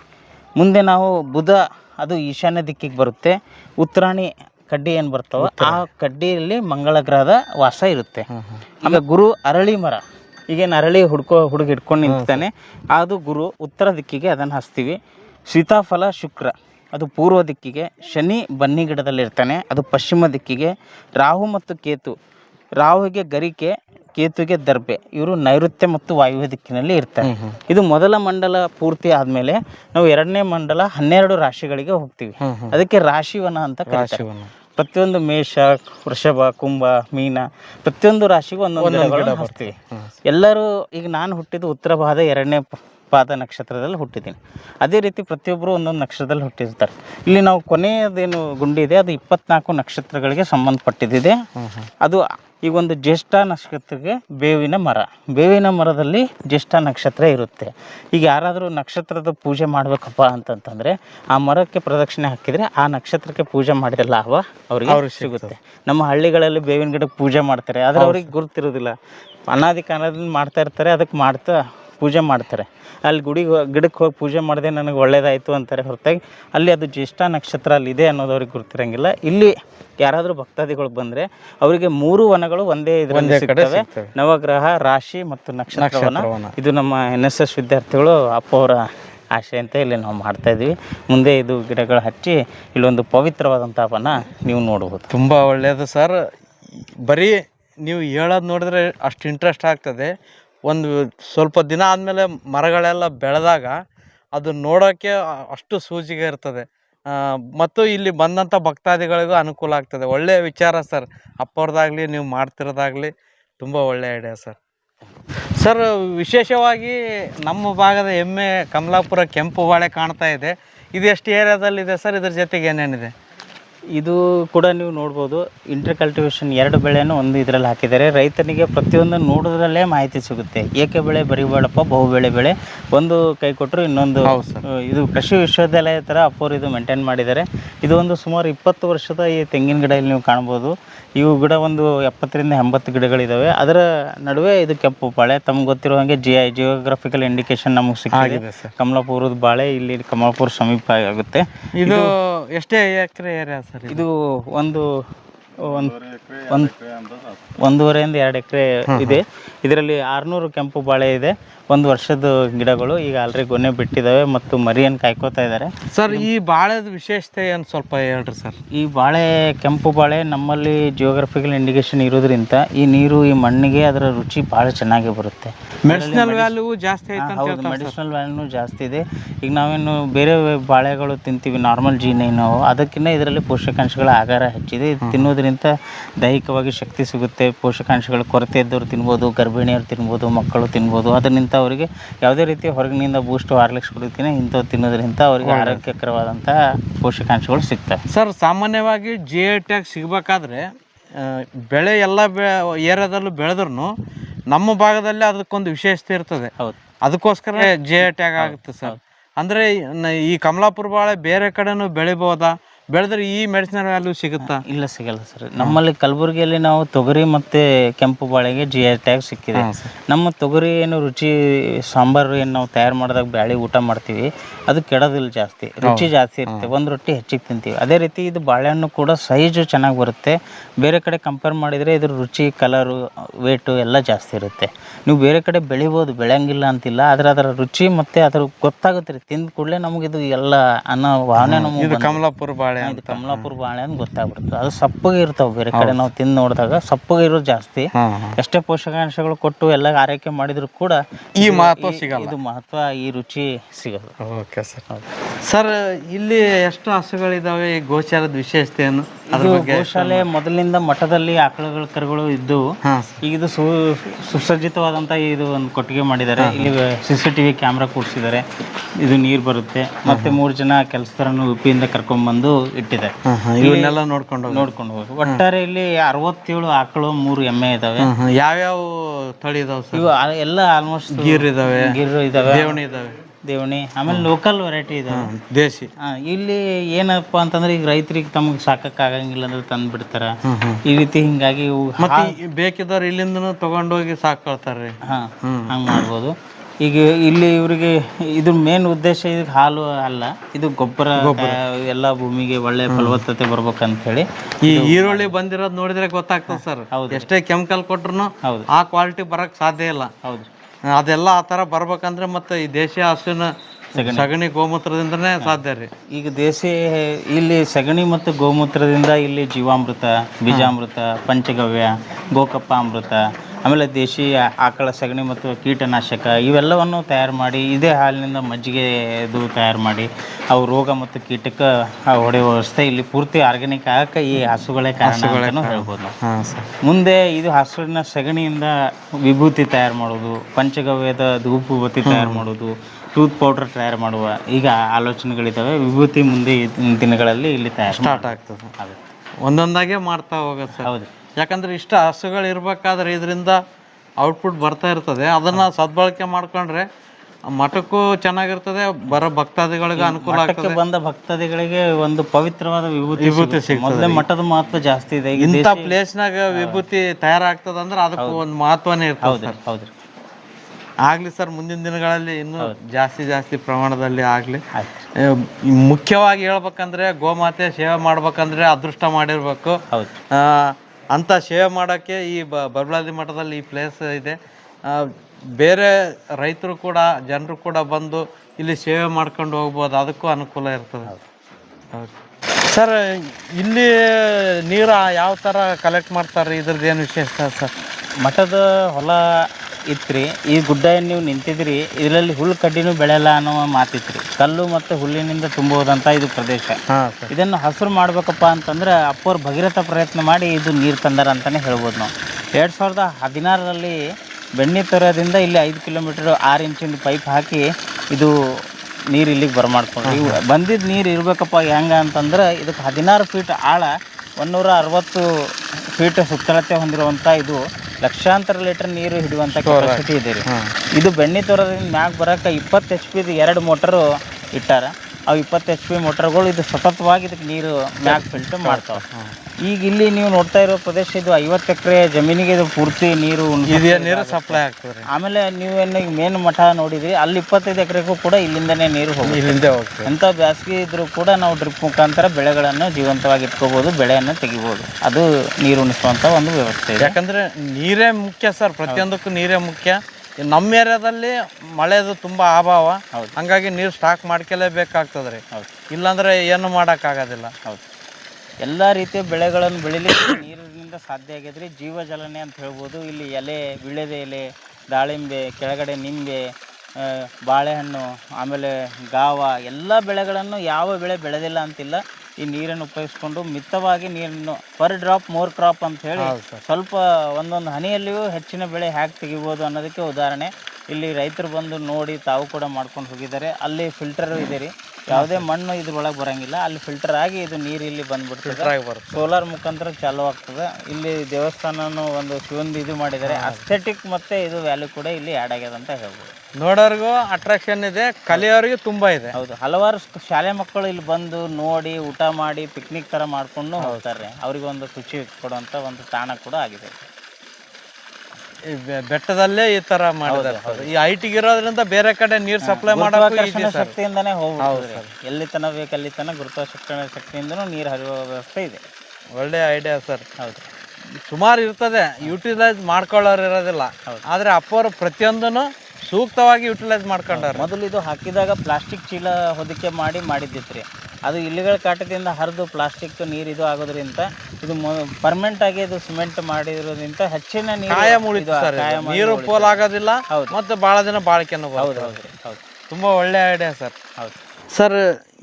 ಮುಂದೆ ನಾವು ಬುಧ ಅದು ಈಶಾನ್ಯ ದಿಕ್ಕಿಗೆ ಬರುತ್ತೆ. ಉತ್ತರಾಣಿ ಕಡ್ಡಿ ಏನು ಬರ್ತಾವೆ ಆ ಕಡ್ಡಿಯಲ್ಲಿ ಮಂಗಳ ಗ್ರಹದ ವಾಸ ಇರುತ್ತೆ. ಆಮೇಲೆ ಗುರು ಅರಳಿ ಮರ. ಈಗೇನು ಅರಳಿ ಹುಡ್ಕೋ ಹುಡುಗ ಹಿಡ್ಕೊಂಡು ನಿಂತಾನೆ ಅದು ಗುರು ಉತ್ತರ ದಿಕ್ಕಿಗೆ ಅದನ್ನು ಹಚ್ತೀವಿ. ಸೀತಾಫಲ ಶುಕ್ರ. ಅದು ಪೂರ್ವ ದಿಕ್ಕಿಗೆ ಶನಿ ಬನ್ನಿ ಗಿಡದಲ್ಲಿ ಇರ್ತಾನೆ ಅದು ಪಶ್ಚಿಮ ದಿಕ್ಕಿಗೆ ರಾಹು ಮತ್ತು ಕೇತು. ರಾಹುಗೆ ಗರಿಕೆ ಕೇತುಗೆ ದರ್ಬೆ ಇವರು ನೈಋತ್ಯ ಮತ್ತು ವಾಯುವ್ಯ ದಿಕ್ಕಿನಲ್ಲಿ ಇರ್ತಾರೆ. ಇದು ಮೊದಲ ಮಂಡಲ ಪೂರ್ತಿ ಆದಮೇಲೆ ನಾವು ಎರಡನೇ ಮಂಡಲ ಹನ್ನೆರಡು ರಾಶಿಗಳಿಗೆ ಹೋಗ್ತೀವಿ. ಅದಕ್ಕೆ ರಾಶಿವನ ಅಂತ ಕರೀತಾರೆ. ಪ್ರತಿಯೊಂದು ಮೇಷ ವೃಷಭ ಕುಂಭ ಮೀನ ಪ್ರತಿಯೊಂದು ರಾಶಿಗೂ ಒಂದೊಂದು ಹಚ್ತೀವಿ ಎಲ್ಲರೂ ಈಗ ನಾನು ಹುಟ್ಟಿದ ಉತ್ತರ ಭಾಗದ ಎರಡನೇ ಪಾದ ನಕ್ಷತ್ರದಲ್ಲಿ ಹುಟ್ಟಿದ್ದೀನಿ. ಅದೇ ರೀತಿ ಪ್ರತಿಯೊಬ್ಬರು ಒಂದೊಂದು ನಕ್ಷತ್ರದಲ್ಲಿ ಹುಟ್ಟಿರ್ತಾರೆ. ಇಲ್ಲಿ ನಾವು ಕೊನೆಯದೇನು ಗುಂಡಿ ಇದೆ ಅದು ಇಪ್ಪತ್ನಾಲ್ಕು ನಕ್ಷತ್ರಗಳಿಗೆ ಸಂಬಂಧಪಟ್ಟಿದ್ದಿದೆ ಅದು ಈಗ ಒಂದು ಜ್ಯೇಷ್ಠ ನಕ್ಷತ್ರಕ್ಕೆ ಬೇವಿನ ಮರ. ಬೇವಿನ ಮರದಲ್ಲಿ ಜ್ಯೇಷ್ಠ ನಕ್ಷತ್ರ ಇರುತ್ತೆ. ಈಗ ಯಾರಾದರೂ ನಕ್ಷತ್ರದ ಪೂಜೆ ಮಾಡಬೇಕಪ್ಪ ಅಂತಂತಂದರೆ ಆ ಮರಕ್ಕೆ ಪ್ರದಕ್ಷಿಣೆ ಹಾಕಿದರೆ ಆ ನಕ್ಷತ್ರಕ್ಕೆ ಪೂಜೆ ಮಾಡಿದ ಲಾಭ ಅವರಿಗೆ ಸಿಗುತ್ತೆ. ನಮ್ಮ ಹಳ್ಳಿಗಳಲ್ಲಿ ಬೇವಿನ ಗಿಡಕ್ಕೆ ಪೂಜೆ ಮಾಡ್ತಾರೆ. ಆದರೆ ಅವ್ರಿಗೆ ಗುರುತಿರೋದಿಲ್ಲ. ಅನಾದಿ ಕಾಲದಿಂದ ಮಾಡ್ತಾ ಇರ್ತಾರೆ ಅದಕ್ಕೆ ಮಾಡ್ತಾ ಪೂಜೆ ಮಾಡ್ತಾರೆ. ಅಲ್ಲಿ ಗುಡಿಗೆ ಗಿಡಕ್ಕೆ ಹೋಗಿ ಪೂಜೆ ಮಾಡಿದೆ ನನಗೆ ಒಳ್ಳೇದಾಯಿತು ಅಂತಾರೆ. ಹೊರತಾಗಿ ಅಲ್ಲಿ ಅದು ಜ್ಯೇಷ್ಠ ನಕ್ಷತ್ರ ಅಲ್ಲಿ ಇದೆ ಅನ್ನೋದು ಅವ್ರಿಗೆ ಗೊತ್ತಿರೋಂಗಿಲ್ಲ ಇಲ್ಲಿ ಯಾರಾದರೂ ಭಕ್ತಾದಿಗಳು ಬಂದರೆ ಅವರಿಗೆ ಮೂರು ವನಗಳು ಒಂದೇ ಇದರಲ್ಲಿ ಸಿಗ್ತವೆ. ನವಗ್ರಹ ರಾಶಿ ಮತ್ತು ನಕ್ಷತ್ರವನ. ಇದು ನಮ್ಮ ಎನ್ ಎಸ್ ಎಸ್ ವಿದ್ಯಾರ್ಥಿಗಳು ಅಪ್ಪ ಅವರ ಆಶೆ ಅಂತ ಇಲ್ಲಿ ನಾವು ಮಾಡ್ತಾ ಇದ್ವಿ. ಮುಂದೆ ಇದು ಗಿಡಗಳು ಹಚ್ಚಿ ಇಲ್ಲೊಂದು ಪವಿತ್ರವಾದಂಥ ವನ ನೀವು ನೋಡ್ಬೋದು. ತುಂಬ ಒಳ್ಳೆಯದು ಸರ್. ಬರೀ ನೀವು ಹೇಳೋದು ನೋಡಿದ್ರೆ ಅಷ್ಟು ಇಂಟ್ರೆಸ್ಟ್ ಆಗ್ತದೆ. ಒಂದು ಸ್ವಲ್ಪ ದಿನ ಆದಮೇಲೆ ಮರಗಳೆಲ್ಲ ಬೆಳೆದಾಗ ಅದು ನೋಡೋಕ್ಕೆ ಅಷ್ಟು ಸೂಜಿಗೆ ಇರ್ತದೆ. ಮತ್ತು ಇಲ್ಲಿ ಬಂದಂಥ ಭಕ್ತಾದಿಗಳಿಗೂ ಅನುಕೂಲ ಆಗ್ತದೆ. ಒಳ್ಳೆಯ ವಿಚಾರ ಸರ್. ಅಪ್ಪವ್ರದ್ದಾಗಲಿ, ನೀವು ಮಾಡ್ತಿರೋದಾಗಲಿ ತುಂಬ ಒಳ್ಳೆಯ ಐಡಿಯಾ ಸರ್. ಸರ್, ವಿಶೇಷವಾಗಿ ನಮ್ಮ ಭಾಗದ ಹೆಮ್ಮೆ ಕಮಲಾಪುರ ಕೆಂಪು ಬಾಳೆ ಕಾಣ್ತಾ ಇದೆ. ಇದು ಎಷ್ಟು ಏರಿಯಾದಲ್ಲಿದೆ ಸರ್? ಇದ್ರ ಜೊತೆಗೆ ಏನೇನಿದೆ? ಇದು ಕೂಡ ನೀವು ನೋಡ್ಬೋದು. ಇಂಟರ್ ಕಲ್ಟಿವೇಷನ್ ಎರಡು ಬೆಳೆಯನ್ನು ಒಂದು ಇದರಲ್ಲಿ ಹಾಕಿದ್ದಾರೆ. ರೈತನಿಗೆ ಪ್ರತಿಯೊಂದು ನೋಡೋದ್ರಲ್ಲೇ ಮಾಹಿತಿ ಸಿಗುತ್ತೆ. ಏಕೆ ಬೆಳೆ ಬರಿಬೇಡಪ್ಪ ಬಹು ಬೆಳೆ ಬೆಳೆ? ಒಂದು ಕೈ ಕೊಟ್ಟರು ಇನ್ನೊಂದು ಇದು ಕೃಷಿ ವಿಶ್ವವಿದ್ಯಾಲಯ ಥರ ಅಪ್ಪೋರು ಇದು ಮೇಂಟೈನ್ ಮಾಡಿದ್ದಾರೆ. ಇದು ಒಂದು ಸುಮಾರು ಇಪ್ಪತ್ತು ವರ್ಷದ ಈ ತೆಂಗಿನ ಗಿಡ ಇಲ್ಲಿ ನೀವು ಕಾಣ್ಬೋದು. ಇವು ಗಿಡ ಒಂದು ಎಪ್ಪತ್ತರಿಂದ ಎಂಬತ್ತು ಗಿಡಗಳಿದ್ದಾವೆ ಅದರ ನಡುವೆ ಇದು ಕೆಂಪು ಬಾಳೆ. ತಮ್ಗೆ ಗೊತ್ತಿರೋ ಹಾಗೆ ಜಿ ಐ ಜಿಯೋಗ್ರಫಿಕಲ್ ಇಂಡಿಕೇಶನ್ ನಮಗೆ ಸಿಕ್ಕಿದೆ ಕಮಲಾಪುರದ ಬಾಳೆ ಇಲ್ಲಿ ಕಮಲಾಪುರ ಸಮೀಪ ಆಗುತ್ತೆ. ಇದು ಎಷ್ಟೇ ಎಕರೆ ಏರಿಯಾ ಇದು ಒಂದು ಒಂದು ಒಂದೂವರೆಯಿಂದ ಎರಡು ಎಕರೆ ಇದೆ. ಇದರಲ್ಲಿ ಆರುನೂರು ಕೆಂಪು ಬಾಳೆ ಇದೆ. ಒಂದು ವರ್ಷದ ಗಿಡಗಳು ಈಗ ಆಲ್ರೆಡಿ ಗೊನೆ ಬಿಟ್ಟಿದ್ದಾವೆ ಮತ್ತು ಮರಿಯನ್ನು ಕಾಯ್ಕೋತಾ ಇದ್ದಾರೆ. ಸರ್ ಈ ಬಾಳೆದ ವಿಶೇಷತೆ ಏನು ಸ್ವಲ್ಪ ಹೇಳ್ರಿ ಸರ್? ಈ ಬಾಳೆ ಕೆಂಪು ಬಾಳೆ ನಮ್ಮಲ್ಲಿ ಜಿಯೋಗ್ರಫಿಕಲ್ ಇಂಡಿಕೇಶನ್ ಇರೋದ್ರಿಂದ ಈ ನೀರು ಈ ಮಣ್ಣಿಗೆ ಅದರ ರುಚಿ ಭಾಳ ಚೆನ್ನಾಗಿ ಬರುತ್ತೆ. ಮೆಡಿಸಿನಲ್ ವ್ಯಾಲ್ಯೂ ಜಾಸ್ತಿ ಹೌದು ಮೆಡಿಸಿನಲ್ ವ್ಯಾಲ್ಯೂ ಜಾಸ್ತಿ ಇದೆ ಈಗ ನಾವೇನು ಬೇರೆ ಬಾಳೆಗಳು ತಿಂತೀವಿ ನಾರ್ಮಲ್ ಜೀನಿ ನಾವು ಅದಕ್ಕಿಂತ ಇದರಲ್ಲಿ ಪೋಷಕಾಂಶಗಳ ಆಗಾರ ಹೆಚ್ಚಿದೆ. ಇದು ತಿನ್ನೋದ್ರಿಂದ ದೈಹಿಕವಾಗಿ ಶಕ್ತಿ ಸಿಗುತ್ತೆ. ಪೋಷಕಾಂಶಗಳ ಕೊರತೆ ಇದ್ದವರು ತಿನ್ಬೋದು ಗರ್ಭಿಣಿಯರು ತಿನ್ಬೋದು ಮಕ್ಕಳು ತಿನ್ಬೋದು. ಅದರಿಂದ ಅವರಿಗೆ ಯಾವುದೇ ರೀತಿ ಹೊರಗಿನಿಂದ ಬೂಸ್ಟ್ ಹಾರ್ಲಿಕ್ಸ್ ಕುಡಿತೀನಿ ಇಂಥವು ತಿನ್ನೋದ್ರಿಂದ ಅವರಿಗೆ ಆರೋಗ್ಯಕರವಾದಂಥ ಪೋಷಕಾಂಶಗಳು ಸಿಗ್ತವೆ. ಸರ್ ಸಾಮಾನ್ಯವಾಗಿ ಜಿ ಐ ಟ್ಯಾಗ್ ಸಿಗಬೇಕಾದ್ರೆ ಬೆಳೆ ಎಲ್ಲ ಬೆ ಏರಿಯಾದಲ್ಲೂ ಬೆಳೆದ್ರೂ ನಮ್ಮ ಭಾಗದಲ್ಲಿ ಅದಕ್ಕೊಂದು ವಿಶೇಷತೆ ಇರ್ತದೆ. ಹೌದು. ಅದಕ್ಕೋಸ್ಕರ ಜೆ ಟ್ಯಾಗ್ ಆಗುತ್ತೆ ಸರ್. ಅಂದ್ರೆ ಈ ಕಮಲಾಪುರ ಬಾಳೆ ಬೇರೆ ಕಡೆನೂ ಬೆಳಿಬೋದಾ? ಬೆಳೆದ್ರೆ ಈ ಮೆಡಿಸಿನಲ್ ವ್ಯಾಲ್ಯೂ ಸಿಗುತ್ತಾ? ಇಲ್ಲ ಸಿಗಲ್ಲ ಸರ್. ನಮ್ಮಲ್ಲಿ ಕಲಬುರಗಿಯಲ್ಲಿ ನಾವು ತೊಗರಿ ಮತ್ತೆ ಕೆಂಪು ಬಾಳೆಗೆ ಜಿ ಐ ಟ್ಯಾಗ್ ಸಿಕ್ಕಿದೆ. ನಮ್ಮ ತೊಗರಿ ಏನು ರುಚಿ ಸಾಂಬಾರು ಏನು ನಾವು ತಯಾರು ಮಾಡಿದಾಗ ಬ್ಯಾಳಿ ಊಟ ಮಾಡ್ತೀವಿ. ಅದು ಕೆಡೋದಿಲ್ಲ ಜಾಸ್ತಿ. ರುಚಿ ಜಾಸ್ತಿ ಇರುತ್ತೆ. ಒಂದು ರೊಟ್ಟಿ ಹೆಚ್ಚಿಗೆ ತಿಂತೀವಿ. ಅದೇ ರೀತಿ ಇದು ಬಾಳೆಹಣ್ಣು ಕೂಡ ಸೈಜು ಚೆನ್ನಾಗಿ ಬರುತ್ತೆ. ಬೇರೆ ಕಡೆ ಕಂಪೇರ್ ಮಾಡಿದರೆ ಇದ್ರ ರುಚಿ ಕಲರು ವೇಟು ಎಲ್ಲ ಜಾಸ್ತಿ ಇರುತ್ತೆ. ನೀವು ಬೇರೆ ಕಡೆ ಬೆಳಿಬೋದು ಬೆಳೆಯಂಗಿಲ್ಲ ಅಂತಿಲ್ಲ. ಆದರೆ ಅದರ ರುಚಿ ಮತ್ತು ಅದ್ರ ಗೊತ್ತಾಗುತ್ತೆ ರೀ. ತಿಂದ ಕೂಡಲೇ ನಮಗಿದು ಇದು ಎಲ್ಲ ಅನ್ನೋ ಭಾವನೆ ನಮಗೆ ಕಮಲಾಪುರ ಬಾಳೆ ಇದು ಕಮಲಾಪುರ ಬಾಳೆ ಅಂತ ಗೊತ್ತಾಗ್ಬಿಡುತ್ತೆ ಅದು ಸಪ್ಪಗೆ ಇರ್ತಾವೆ ಬೇರೆ ಕಡೆ ನಾವು ತಿಂದು ನೋಡಿದಾಗ. ಸಪ್ಪಗೆ ಇರೋದು ಜಾಸ್ತಿ. ಎಷ್ಟೇ ಪೋಷಕಾಂಶಗಳು ಕೊಟ್ಟು ಎಲ್ಲ ಆರೈಕೆ ಮಾಡಿದ್ರು ಕೂಡ ಈ ಮಹತ್ವ ಸಿಗಲ್ಲ. ಇದು ಮಹತ್ವ ಈ ರುಚಿ ಸಿಗೋದು. Okay sir. ಸರ್ ಇಲ್ಲಿ ಎಷ್ಟು ಹಸುಗಳಿದಾವೆ? ಈ ಗೋಚಾರದ ವಿಶೇಷತೆ ಅದ್ರ ಬಗ್ಗೆ ಗೋಶಾಲೆ ಮೊದಲಿನಿಂದ ಮಠದಲ್ಲಿ ಆಕಳುಗಳ ಕರುಗಳು ಇದ್ದವು ಈಗ ಇದು ಸು ಸುಸಜ್ಜಿತವಾದಂಥ ಇದು ಒಂದು ಕೊಟ್ಟಿಗೆ ಮಾಡಿದ್ದಾರೆ. ಇಲ್ಲಿ C C T V camera ಕೂಡಿಸಿದ್ದಾರೆ ಇದು ನೀರು ಬರುತ್ತೆ. ಮತ್ತೆ ಮೂರು ಜನ ಕೆಲಸದವರನ್ನು ಉಪಿಯಿಂದ ಕರ್ಕೊಂಡ್ಬಂದು ಹಾ ಇವನ್ನೆಲ್ಲ ನೋಡ್ಕೊಂಡು ನೋಡ್ಕೊಂಡು ಹೋಗಿ ಒಟ್ಟಾರೆ ಇಲ್ಲಿ ಅರವತ್ತೇಳು ಆಕಳು ಮೂರು ಎಮ್ಮೆ ಇದಾವೆ. ಯಾವ ಯಾವ್ಯಾವ ತಳಿ ಇದಾವೆ ಸರ್? ಇವು ಆ- ಎಲ್ಲ ಆಲ್ಮೋಸ್ಟ್ ಗೀರ್ ಇದಾವೆ ಗಿರ್ ಇದಾವೆ. ದೇವಣಿ ಇದಾವೆ. ದೇವಣಿ ಆಮೇಲೆ ಲೋಕಲ್ ವೆರೈಟಿ ಇದಾವೆ. ದೇಸಿ ಆ, ಇಲ್ಲಿ ಏನಪ್ಪ ಅಂತಂದ್ರೆ ಈಗ ರೈತರಿಗೆ ತಮಗೆ ಸಾಕಕ್ ಆಗಂಗಿಲ್ಲ ಅಂದ್ರೆ ತಂದು ಬಿಡ್ತಾರ ಈ ರೀತಿ ಹಿಂಗಾಗಿ ಇವು ಮತ್ತೆ ಈ ಬೇಕಿದ್ದವ್ರು ಇಲ್ಲಿಂದನೂ ತಗೊಂಡೋಗಿ ಸಾಕೊಳ್ತಾರ್ರಿ ಹಾ ಹಂಗ್ ಮಾಡ್ಬೋದು. ಈಗ ಇಲ್ಲಿ ಇವರಿಗೆ ಇದು ಮೇನ್ ಉದ್ದೇಶ ಇದು ಹಾಲು ಅಲ್ಲ ಇದು ಗೊಬ್ಬರ ಎಲ್ಲ ಭೂಮಿಗೆ ಒಳ್ಳೆ ಫಲವತ್ತತೆ ಬರ್ಬೇಕಂತ ಹೇಳಿ ಈ ಈರುಳ್ಳಿ ಬಂದಿರೋದು ನೋಡಿದ್ರೆ ಗೊತ್ತಾಗ್ತದೆ ಸರ್. ಹೌದು. ಎಷ್ಟೇ ಕೆಮಿಕಲ್ ಕೊಟ್ರು ಹೌದು. ಆ ಕ್ವಾಲಿಟಿ ಬರಕ್ ಸಾಧ್ಯ ಇಲ್ಲ. ಹೌದು. ಅದೆಲ್ಲ ಆ ತರ ಬರ್ಬೇಕಂದ್ರೆ ಮತ್ತೆ ಈ ದೇಶೀಯ ಹಸುವಿನ ಸಗಣಿ. ಗೋಮೂತ್ರದಿಂದನೇ ಸಾಧ್ಯ ರೀ. ಈಗ ದೇಸಿ ಇಲ್ಲಿ ಸಗಣಿ ಮತ್ತು ಗೋಮೂತ್ರದಿಂದ ಇಲ್ಲಿ ಜೀವಾಮೃತ ಬೀಜಾಮೃತ ಪಂಚಗವ್ಯ ಗೋಕಪ್ಪ ಅಮೃತ ಆಮೇಲೆ ದೇಶಿ ಆಕಳ ಸಗಣಿ ಮತ್ತು ಕೀಟನಾಶಕ ಇವೆಲ್ಲವನ್ನು ತಯಾರು ಮಾಡಿ ಇದೇ ಹಾಲಿನಿಂದ ಮಜ್ಜಿಗೆ ಇದು ತಯಾರು ಮಾಡಿ ಅವು ರೋಗ ಮತ್ತು ಕೀಟಕ್ಕೆ ಹೊಡೆಯುವ ವ್ಯವಸ್ಥೆ ಇಲ್ಲಿ ಪೂರ್ತಿ ಆರ್ಗ್ಯಾನಿಕ್ ಆಗಕ್ಕೆ ಈ ಹಸುಗಳೇ ಕಾರಣ ಹೇಳ್ಬೋದು. ಮುಂದೆ ಇದು ಹಸುವಿನ ಸಗಣಿಯಿಂದ ವಿಭೂತಿ ತಯಾರು ಮಾಡೋದು ಪಂಚಗವ್ಯದ ಧೂಪು ಬತ್ತಿ ತಯಾರು ಮಾಡೋದು ಟೂತ್ ಪೌಡರ್ ತಯಾರು ಮಾಡುವ ಈಗ ಆಲೋಚನೆಗಳಿದ್ದಾವೆ. ವಿಭೂತಿ ಮುಂದೆ ದಿನಗಳಲ್ಲಿ ಇಲ್ಲಿ ತಯಾರು ಸ್ಟಾರ್ಟ್ ಆಗ್ತದೆ. ಒಂದೊಂದಾಗೆ ಮಾಡ್ತಾ ಹೋಗೋದು ಸರ್. ಹೌದು. ಯಾಕಂದ್ರೆ ಇಷ್ಟ ಹಸುಗಳು ಇರಬೇಕಾದ್ರೆ ಇದರಿಂದ ಔಟ್ಪುಟ್ ಬರ್ತಾ ಇರ್ತದೆ. ಅದನ್ನ ಸದ್ಬಳಕೆ ಮಾಡ್ಕೊಂಡ್ರೆ ಮಠಕ್ಕೂ ಚೆನ್ನಾಗಿರ್ತದೆ ಬರೋ ಭಕ್ತಾದಿಗಳಿಗೆ ಅನುಕೂಲ ಆಗ್ತದೆ. ಬಂದ ಭಕ್ತಾದಿಗಳಿಗೆ ಒಂದು ಪವಿತ್ರವಾದ ವಿಭೂತಿ ವಿಭೂತಿ ಸಿಗ್ತದೆ. ಮಠದ ಮಹತ್ವ ಜಾಸ್ತಿ ಇದೆ. ಇಂಥ ಪ್ಲೇಸ್ನಾಗ ವಿಭೂತಿ ತಯಾರಾಗ್ತದ ಅಂದ್ರೆ ಅದಕ್ಕೂ ಒಂದು ಮಹತ್ವನೇ ಇರ್ತದೆ ಹೌದು ಹೌದು. ಆಗ್ಲಿ ಸರ್ ಮುಂದಿನ ದಿನಗಳಲ್ಲಿ ಇನ್ನೂ ಜಾಸ್ತಿ ಜಾಸ್ತಿ ಪ್ರಮಾಣದಲ್ಲಿ ಆಗ್ಲಿ. ಮುಖ್ಯವಾಗಿ ಹೇಳ್ಬೇಕಂದ್ರೆ ಗೋಮಾತೆ ಸೇವೆ ಮಾಡ್ಬೇಕಂದ್ರೆ ಅದೃಷ್ಟ ಮಾಡಿರ್ಬೇಕು. ಅಂತ ಸೇವೆ ಮಾಡೋಕ್ಕೆ ಈ ಬ ಬರಬಲಾದಿ ಮಠದಲ್ಲಿ ಈ ಪ್ಲೇಸ್ ಇದೆ. ಬೇರೆ ರೈತರು ಕೂಡ ಜನರು ಕೂಡ ಬಂದು ಇಲ್ಲಿ ಸೇವೆ ಮಾಡ್ಕೊಂಡು ಹೋಗ್ಬೋದು. ಅದಕ್ಕೂ ಅನುಕೂಲ ಇರ್ತದೆ. ಸರ್ ಇಲ್ಲಿ ನೀರು ಯಾವ ಥರ ಕಲೆಕ್ಟ್ ಮಾಡ್ತಾರೆ? ಇದ್ರದ್ದು ಏನು ವಿಶೇಷ ಸರ್ ಮಠದ ಹೊಲ ಇತ್ರಿ. ಈ ಗುಡ್ಡ ಏನ್ ನೀವು ನಿಂತಿದ್ರಿ ಇದರಲ್ಲಿ ಹುಲ್ಲು ಕಡ್ಡಿನೂ ಬೆಳೆಯಲ್ಲ ಅನ್ನೋ ಮಾತಿತ್ತು ಕಲ್ಲು ಮತ್ತು ಹುಲ್ಲಿನಿಂದ ತುಂಬುವುದಂತ ಇದು ಪ್ರದೇಶ. ಇದನ್ನು ಹಸಿರು ಮಾಡ್ಬೇಕಪ್ಪ ಅಂತಂದ್ರೆ ಅಪ್ಪವ್ರು ಭಗೀರಥ ಪ್ರಯತ್ನ ಮಾಡಿ ಇದು ನೀರು ತಂದಾರ ಅಂತಲೇ ಹೇಳ್ಬೋದು ನಾವು. ಎರಡು ಸಾವಿರದ ಹದಿನಾರರಲ್ಲಿ ಬೆಣ್ಣೆ ತೊರೆಯೋದ್ರಿಂದ ಇಲ್ಲಿ ಐದು ಕಿಲೋಮೀಟರ್ ಆರು ಇಂಚಿನ ಪೈಪ್ ಹಾಕಿ ಇದು ನೀರು ಇಲ್ಲಿಗೆ ಬರಮಾಡ್ಕೊಂಡು ಇವು ಬಂದಿದ್ದ ನೀರು ಇರ್ಬೇಕಪ್ಪ ಹೆಂಗೆ ಅಂತಂದ್ರೆ ಇದಕ್ಕೆ ಹದಿನಾರು ಫೀಟ್ ಆಳ ಒಂದೂರ ಅರವತ್ತು ಫೀಟ್ ಸುತ್ತಳತೆ ಹೊಂದಿರುವಂಥ ಇದು ಲಕ್ಷಾಂತರ ಲೀಟರ್ ನೀರು ಹಿಡಿಯುವಂಥ ಕೆಪಾಸಿಟಿ ಇದೆ ರೀ. ಇದು ಬೆಣ್ಣೆ ತೋರದಿಂದ ಮ್ಯಾಗ ಬರೋಕೆ ಇಪ್ಪತ್ತು ಎಚ್ ಪಿದು ಎರಡು ಮೋಟರು ಇಟ್ಟಾರ. ಅವು ಇಪ್ಪತ್ತು ಎಚ್ ಪಿ ಮೋಟರ್ಗಳು ಇದು ಸತತವಾಗಿ ಇದಕ್ಕೆ ನೀರು ಮ್ಯಾಗ ಫಿಲ್ಟರ್ ಮಾಡ್ತಾವೆ. ಈಗ ಇಲ್ಲಿ ನೀವು ನೋಡ್ತಾ ಇರೋ ಪ್ರದೇಶ ಇದು ಐವತ್ತು ಎಕರೆ ಜಮೀನಿಗೆ ಇದು ಪೂರ್ತಿ ನೀರು ನೀರು ಸಪ್ಲೈ ಆಗ್ತದೆ. ಆಮೇಲೆ ನೀವು ಈಗ ಮೇನ್ ಮಠ ನೋಡಿದ್ರಿ ಅಲ್ಲಿ ಇಪ್ಪತ್ತೈದು ಎಕರೆಗೂ ಕೂಡ ಇಲ್ಲಿಂದನೇ ನೀರು ಹೋಗಿ ಇಲ್ಲಿಂದ ಹೋಗ್ತದೆ ಎಂಥ ಬ್ಯಾಸಗಿ ಇದ್ರೂ ಕೂಡ ನಾವು ಡ್ರಿಪ್ ಮುಖಾಂತರ ಬೆಳೆಗಳನ್ನು ಜೀವಂತವಾಗಿ ಇಟ್ಕೋಬೋದು ಬೆಳೆಯನ್ನು ತೆಗಿಬೋದು. ಅದು ನೀರು ಉಣಿಸುವಂಥ ಒಂದು ವ್ಯವಸ್ಥೆ ಯಾಕಂದ್ರೆ ನೀರೇ ಮುಖ್ಯ ಸರ್ ಪ್ರತಿಯೊಂದಕ್ಕೂ ನೀರೇ ಮುಖ್ಯ. ನಮ್ಮ ಏರಿಯಾದಲ್ಲಿ ಮಳೆದು ತುಂಬಾ ಅಭಾವ. ಹೌದು. ಹಂಗಾಗಿ ನೀರು ಸ್ಟಾಕ್ ಮಾಡ್ಕೊಳ್ಳೇಬೇಕಾಗ್ತದೆ ರೀ ಹೌದು. ಇಲ್ಲಾಂದರೆ ಏನು ಮಾಡೋಕ್ಕಾಗೋದಿಲ್ಲ. ಹೌದು. ಎಲ್ಲ ರೀತಿಯ ಬೆಳೆಗಳನ್ನು ಬೆಳಿಲಿಕ್ಕೆ ನೀರಿನಿಂದ ಸಾಧ್ಯ ಆಗೈತ್ರಿ ಜೀವಜಲನೆ ಅಂತ ಹೇಳ್ಬೋದು. ಇಲ್ಲಿ ಎಲೆ ವಿಳೆದೆ ಎಲೆ ದಾಳಿಂಬೆ ಕೆಳಗಡೆ ನಿಂಬೆ ಆ, ಬಾಳೆಹಣ್ಣು ಆಮೇಲೆ ಗಾವ ಎಲ್ಲ ಬೆಳೆಗಳನ್ನು ಯಾವ ಬೆಳೆ ಬೆಳೆದಿಲ್ಲ ಅಂತಿಲ್ಲ. ಈ ನೀರನ್ನು ಉಪಯೋಗಿಸ್ಕೊಂಡು ಮಿತವಾಗಿ ನೀರನ್ನು ಪರ್ ಡ್ರಾಪ್ ಮೋರ್ ಕ್ರಾಪ್ ಅಂತ ಹೇಳಿ ಸ್ವಲ್ಪ ಒಂದೊಂದು ಹನಿಯಲ್ಲಿಯೂ ಹೆಚ್ಚಿನ ಬೆಳೆ ಹ್ಯಾಕ್ ತೆಗಿಬೋದು ಅನ್ನೋದಕ್ಕೆ ಉದಾಹರಣೆ. ಇಲ್ಲಿ ರೈತರು ಬಂದು ನೋಡಿ ತಾವು ಕೂಡ ಮಾಡ್ಕೊಂಡು ಹೋಗಿದ್ದಾರೆ. ಅಲ್ಲಿ ಫಿಲ್ಟರ್ ಇದೆ ರೀ. ಯಾವುದೇ ಮಣ್ಣು ಇದ್ರೊಳಗೆ ಬರಂಗಿಲ್ಲ. ಅಲ್ಲಿ ಫಿಲ್ಟರ್ ಆಗಿ ಇದು ನೀರು ಇಲ್ಲಿ ಬಂದ್ಬಿಡ್ತದೆ. ಸೋಲಾರ್ ಮುಖಾಂತರ ಚಾಲು ಆಗ್ತದೆ. ಇಲ್ಲಿ ದೇವಸ್ಥಾನನೂ ಒಂದು ಶಿವಂದು ಇದು ಮಾಡಿದ್ದಾರೆ. ಅಸ್ಥೆಟಿಕ್ ಮತ್ತೆ ಇದು ವ್ಯಾಲ್ಯೂ ಕೂಡ ಇಲ್ಲಿ ಆ್ಯಡ್ ಆಗ್ಯದ ಅಂತ ಹೇಳ್ಬೋದು. ನೋಡೋರಿಗೂ ಅಟ್ರಾಕ್ಷನ್ ಇದೆ ಕಲಿಯೋರಿಗೂ ತುಂಬಾ ಇದೆ. ಹೌದು. ಹಲವಾರು ಶಾಲೆ ಮಕ್ಕಳು ಇಲ್ಲಿ ಬಂದು ನೋಡಿ ಊಟ ಮಾಡಿ ಪಿಕ್ನಿಕ್ ತರ ಮಾಡ್ಕೊಂಡು ಹೋಗ್ತಾರೆ. ಅವ್ರಿಗೊಂದು ಖುಷಿ ಕೊಡುವಂತ ಒಂದು ತಾಣ ಕೂಡ ಆಗಿದೆ. ಈ ಬೆ- ಬೆಟ್ಟದಲ್ಲೇ ಈ ತರ ಮಾಡಿದ್ದಾರೆ ಸರ್. ಈ ಹೈಟಿಗೆ ಇರೋದ್ರಿಂದ ಬೇರೆ ಕಡೆ ನೀರ್ ಸಪ್ಲೈ ಮಾಡೋಕ್ಕೂ ಗುರುತ್ವಾಕರ್ಷಣ ಈಜಿ ಸರ್. ಶಕ್ತಿಯಿಂದನೇ ಹೋಗ್ಬೋದು ಎಲ್ಲಿ ತನ ಬೇಕು ಅಲ್ಲಿ ತನ ಗುರುತ್ವಾಕರ್ಷಣ ಶಕ್ತಿಯಿಂದ ನೀರು ಹರಿಯುವ ವ್ಯವಸ್ಥೆ ಇದೆ. ಒಳ್ಳೆ ಐಡಿಯಾ ಸರ್. ಹೌದು. ಸುಮಾರು ಇರ್ತದೆ. ಯುಟಿಲೈಸ್ ಮಾಡ್ಕೊಳ್ಳೋರು ಇರೋದಿಲ್ಲ. ಆದ್ರೆ ಅಪ್ಪವರು ಪ್ರತಿಯೊಂದನ್ನು ಸೂಕ್ತವಾಗಿ ಯುಟಿಲೈಸ್ ಮಾಡ್ಕೊಂಡಾರ ಮೊದಲು ಇದು ಹಾಕಿದಾಗ ಪ್ಲಾಸ್ಟಿಕ್ ಚೀಲ ಹೊದಿಕೆ ಮಾಡಿ ಮಾಡಿದ್ದಿತ್ರಿ. ರೀ ಅದು ಇಲ್ಲಿಗಳ ಕಾಟದಿಂದ ಹರಿದು ಪ್ಲಾಸ್ಟಿಕ್ ನೀರು ಇದು ಆಗೋದ್ರಿಂದ ಇದು ಪರ್ಮನೆಂಟ್ ಆಗಿ ಇದು ಸಿಮೆಂಟ್ ಮಾಡಿರೋದ್ರಿಂದ ಹೆಚ್ಚಿನ ನೀರು ನೀರು ಉಳಿತು. ಪೋಲ್ ಆಗೋದಿಲ್ಲ ಹೌದು. ಮತ್ತೆ ಬಹಳ ದಿನ ಬಾಳಿಕೆನೂ ಹೌದು ಹೌದು ರೀ ಹೌದು. ತುಂಬಾ ಒಳ್ಳೆ ಐಡಿಯಾ ಸರ್. ಹೌದು. ಸರ್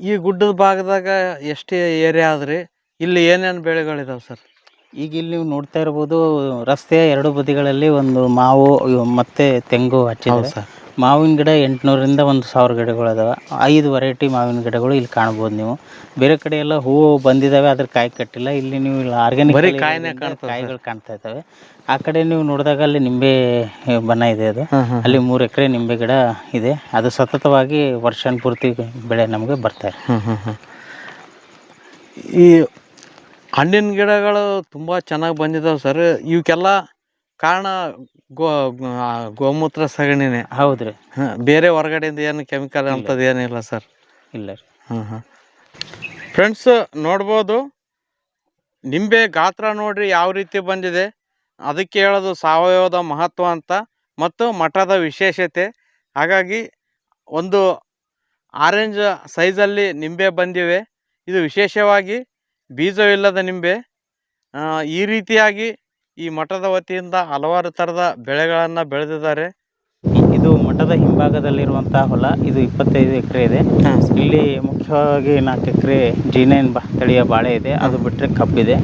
ಈ ಗುಡ್ಡದ ಭಾಗದಾಗ ಎಷ್ಟೇ ಏರಿಯಾ ಆದ್ರಿ ಇಲ್ಲಿ ಏನೇನು ಬೆಳೆಗಳಿದಾವೆ ಸರ್? ಈಗ ಇಲ್ಲಿ ನೀವು ನೋಡ್ತಾ ಇರ್ಬೋದು ರಸ್ತೆಯ ಎರಡು ಬದಿಗಳಲ್ಲಿ ಒಂದು ಮಾವು ಇವು ಮತ್ತೆ ತೆಂಗು ಹಚ್ಚಿದ್ದಾರೆ ಸರ್. ಮಾವಿನ ಗಿಡ ಎಂಟುನೂರಿಂದ ಒಂದು ಸಾವಿರ ಗಿಡಗಳು ಅದಾವೆ. ಐದು ವೆರೈಟಿ ಮಾವಿನ ಗಿಡಗಳು ಇಲ್ಲಿ ಕಾಣ್ಬೋದು ನೀವು. ಬೇರೆ ಕಡೆ ಎಲ್ಲ ಹೂವು ಬಂದಿದ್ದಾವೆ ಅದ್ರ ಕಾಯಿ ಕಟ್ಟಿಲ್ಲ. ಇಲ್ಲಿ ನೀವು ಆರ್ಗ್ಯಾನಿಕ್ ಕಾಯಿನೇ ಕಾಣ್ತದೆ ಕಾಯಿಗಳು ಕಾಣ್ತಾ ಇದ್ದಾವೆ. ಆ ಕಡೆ ನೀವು ನೋಡಿದಾಗ ಅಲ್ಲಿ ನಿಂಬೆ ಬಣ್ಣ ಇದೆ ಅದು. ಅಲ್ಲಿ ಮೂರು ಎಕರೆ ನಿಂಬೆ ಗಿಡ ಇದೆ. ಅದು ಸತತವಾಗಿ ವರ್ಷ ಪೂರ್ತಿ ಬೆಳೆ ನಮಗೆ ಬರ್ತಾರೆ ಈ ಹಣ್ಣಿನ ಗಿಡಗಳು ತುಂಬಾ ಚೆನ್ನಾಗಿ ಬಂದಿದ್ದಾವೆ ಸರ್ ಇವಕ್ಕೆಲ್ಲ ಕಾರಣ ಗೋ ಗೋಮೂತ್ರ ಸಗಣಿನೇ. ಹೌದು ರೀ ಹಾಂ ಬೇರೆ ಹೊರಗಡೆಯಿಂದ ಏನು ಕೆಮಿಕಲ್ ಅಂಥದ್ದು ಏನಿಲ್ಲ ಸರ್ ಇಲ್ಲ ರೀ. ಫ್ರೆಂಡ್ಸ್ ನೋಡ್ಬೋದು. ನಿಂಬೆ ಗಾತ್ರ ನೋಡ್ರಿ ಯಾವ ರೀತಿ ಬಂದಿದೆ. ಅದಕ್ಕೆ ಹೇಳೋದು ಸಾವಯವದ ಮಹತ್ವ ಅಂತ ಮತ್ತು ಮಠದ ವಿಶೇಷತೆ. ಹಾಗಾಗಿ ಒಂದು ಆರೆಂಜ್ ಸೈಜಲ್ಲಿ ನಿಂಬೆ ಬಂದಿವೆ. ಇದು ವಿಶೇಷವಾಗಿ ಬೀಜವಿಲ್ಲದ ನಿಂಬೆ ಈ ರೀತಿಯಾಗಿ ಈ ಮಠದ ವತಿಯಿಂದ ಹಲವಾರು ಥರದ ಬೆಳೆಗಳನ್ನು ಬೆಳೆದಿದ್ದಾರೆ. ಇದು ಮಠದ ಹಿಂಭಾಗದಲ್ಲಿರುವಂತಹ ಹೊಲ ಇದು ಇಪ್ಪತ್ತೈದು ಎಕರೆ ಇದೆ. ಇಲ್ಲಿ ಮುಖ್ಯವಾಗಿ ನಾಲ್ಕು ಎಕರೆ ಜೀನೈನ್ ಬಾ ತಳಿಯ ಬಾಳೆ ಇದೆ. ಅದು ಬಿಟ್ಟರೆ ಕಬ್ಬಿದೆ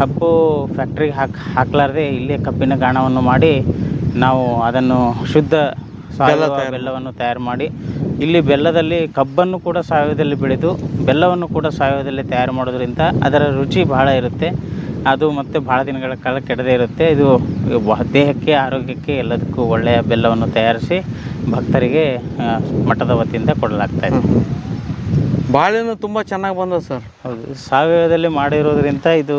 ಕಬ್ಬು ಫ್ಯಾಕ್ಟ್ರಿಗೆ ಹಾಕ್ ಹಾಕ್ಲಾರ್ದೆ ಇಲ್ಲೇ ಕಬ್ಬಿನ ಗಾಣವನ್ನು ಮಾಡಿ ನಾವು ಅದನ್ನು ಶುದ್ಧ ಸಾವಯವ ಬೆಲ್ಲವನ್ನು ತಯಾರು ಮಾಡಿ ಇಲ್ಲಿ ಬೆಲ್ಲದಲ್ಲಿ ಕಬ್ಬನ್ನು ಕೂಡ ಸಾವಯವದಲ್ಲಿ ಬೆಳೆದು ಬೆಲ್ಲವನ್ನು ಕೂಡ ಸಾವಯವದಲ್ಲಿ ತಯಾರು ಮಾಡೋದ್ರಿಂದ ಅದರ ರುಚಿ ಬಹಳ ಇರುತ್ತೆ. ಅದು ಮತ್ತು ಭಾಳ ದಿನಗಳ ಕಾಲ ಕೆಡದೇ ಇರುತ್ತೆ. ಇದು ದೇಹಕ್ಕೆ ಆರೋಗ್ಯಕ್ಕೆ ಎಲ್ಲದಕ್ಕೂ ಒಳ್ಳೆಯ ಬೆಲ್ಲವನ್ನು ತಯಾರಿಸಿ ಭಕ್ತರಿಗೆ ಮಠದ ವತಿಯಿಂದ ಕೊಡಲಾಗ್ತಾ ಇದೆ. ಬಾಳೆಹಣ್ಣು ತುಂಬ ಚೆನ್ನಾಗಿ ಬಂದದ ಸರ್. ಹೌದು ಸಾವಯವದಲ್ಲಿ ಮಾಡಿರೋದ್ರಿಂದ ಇದು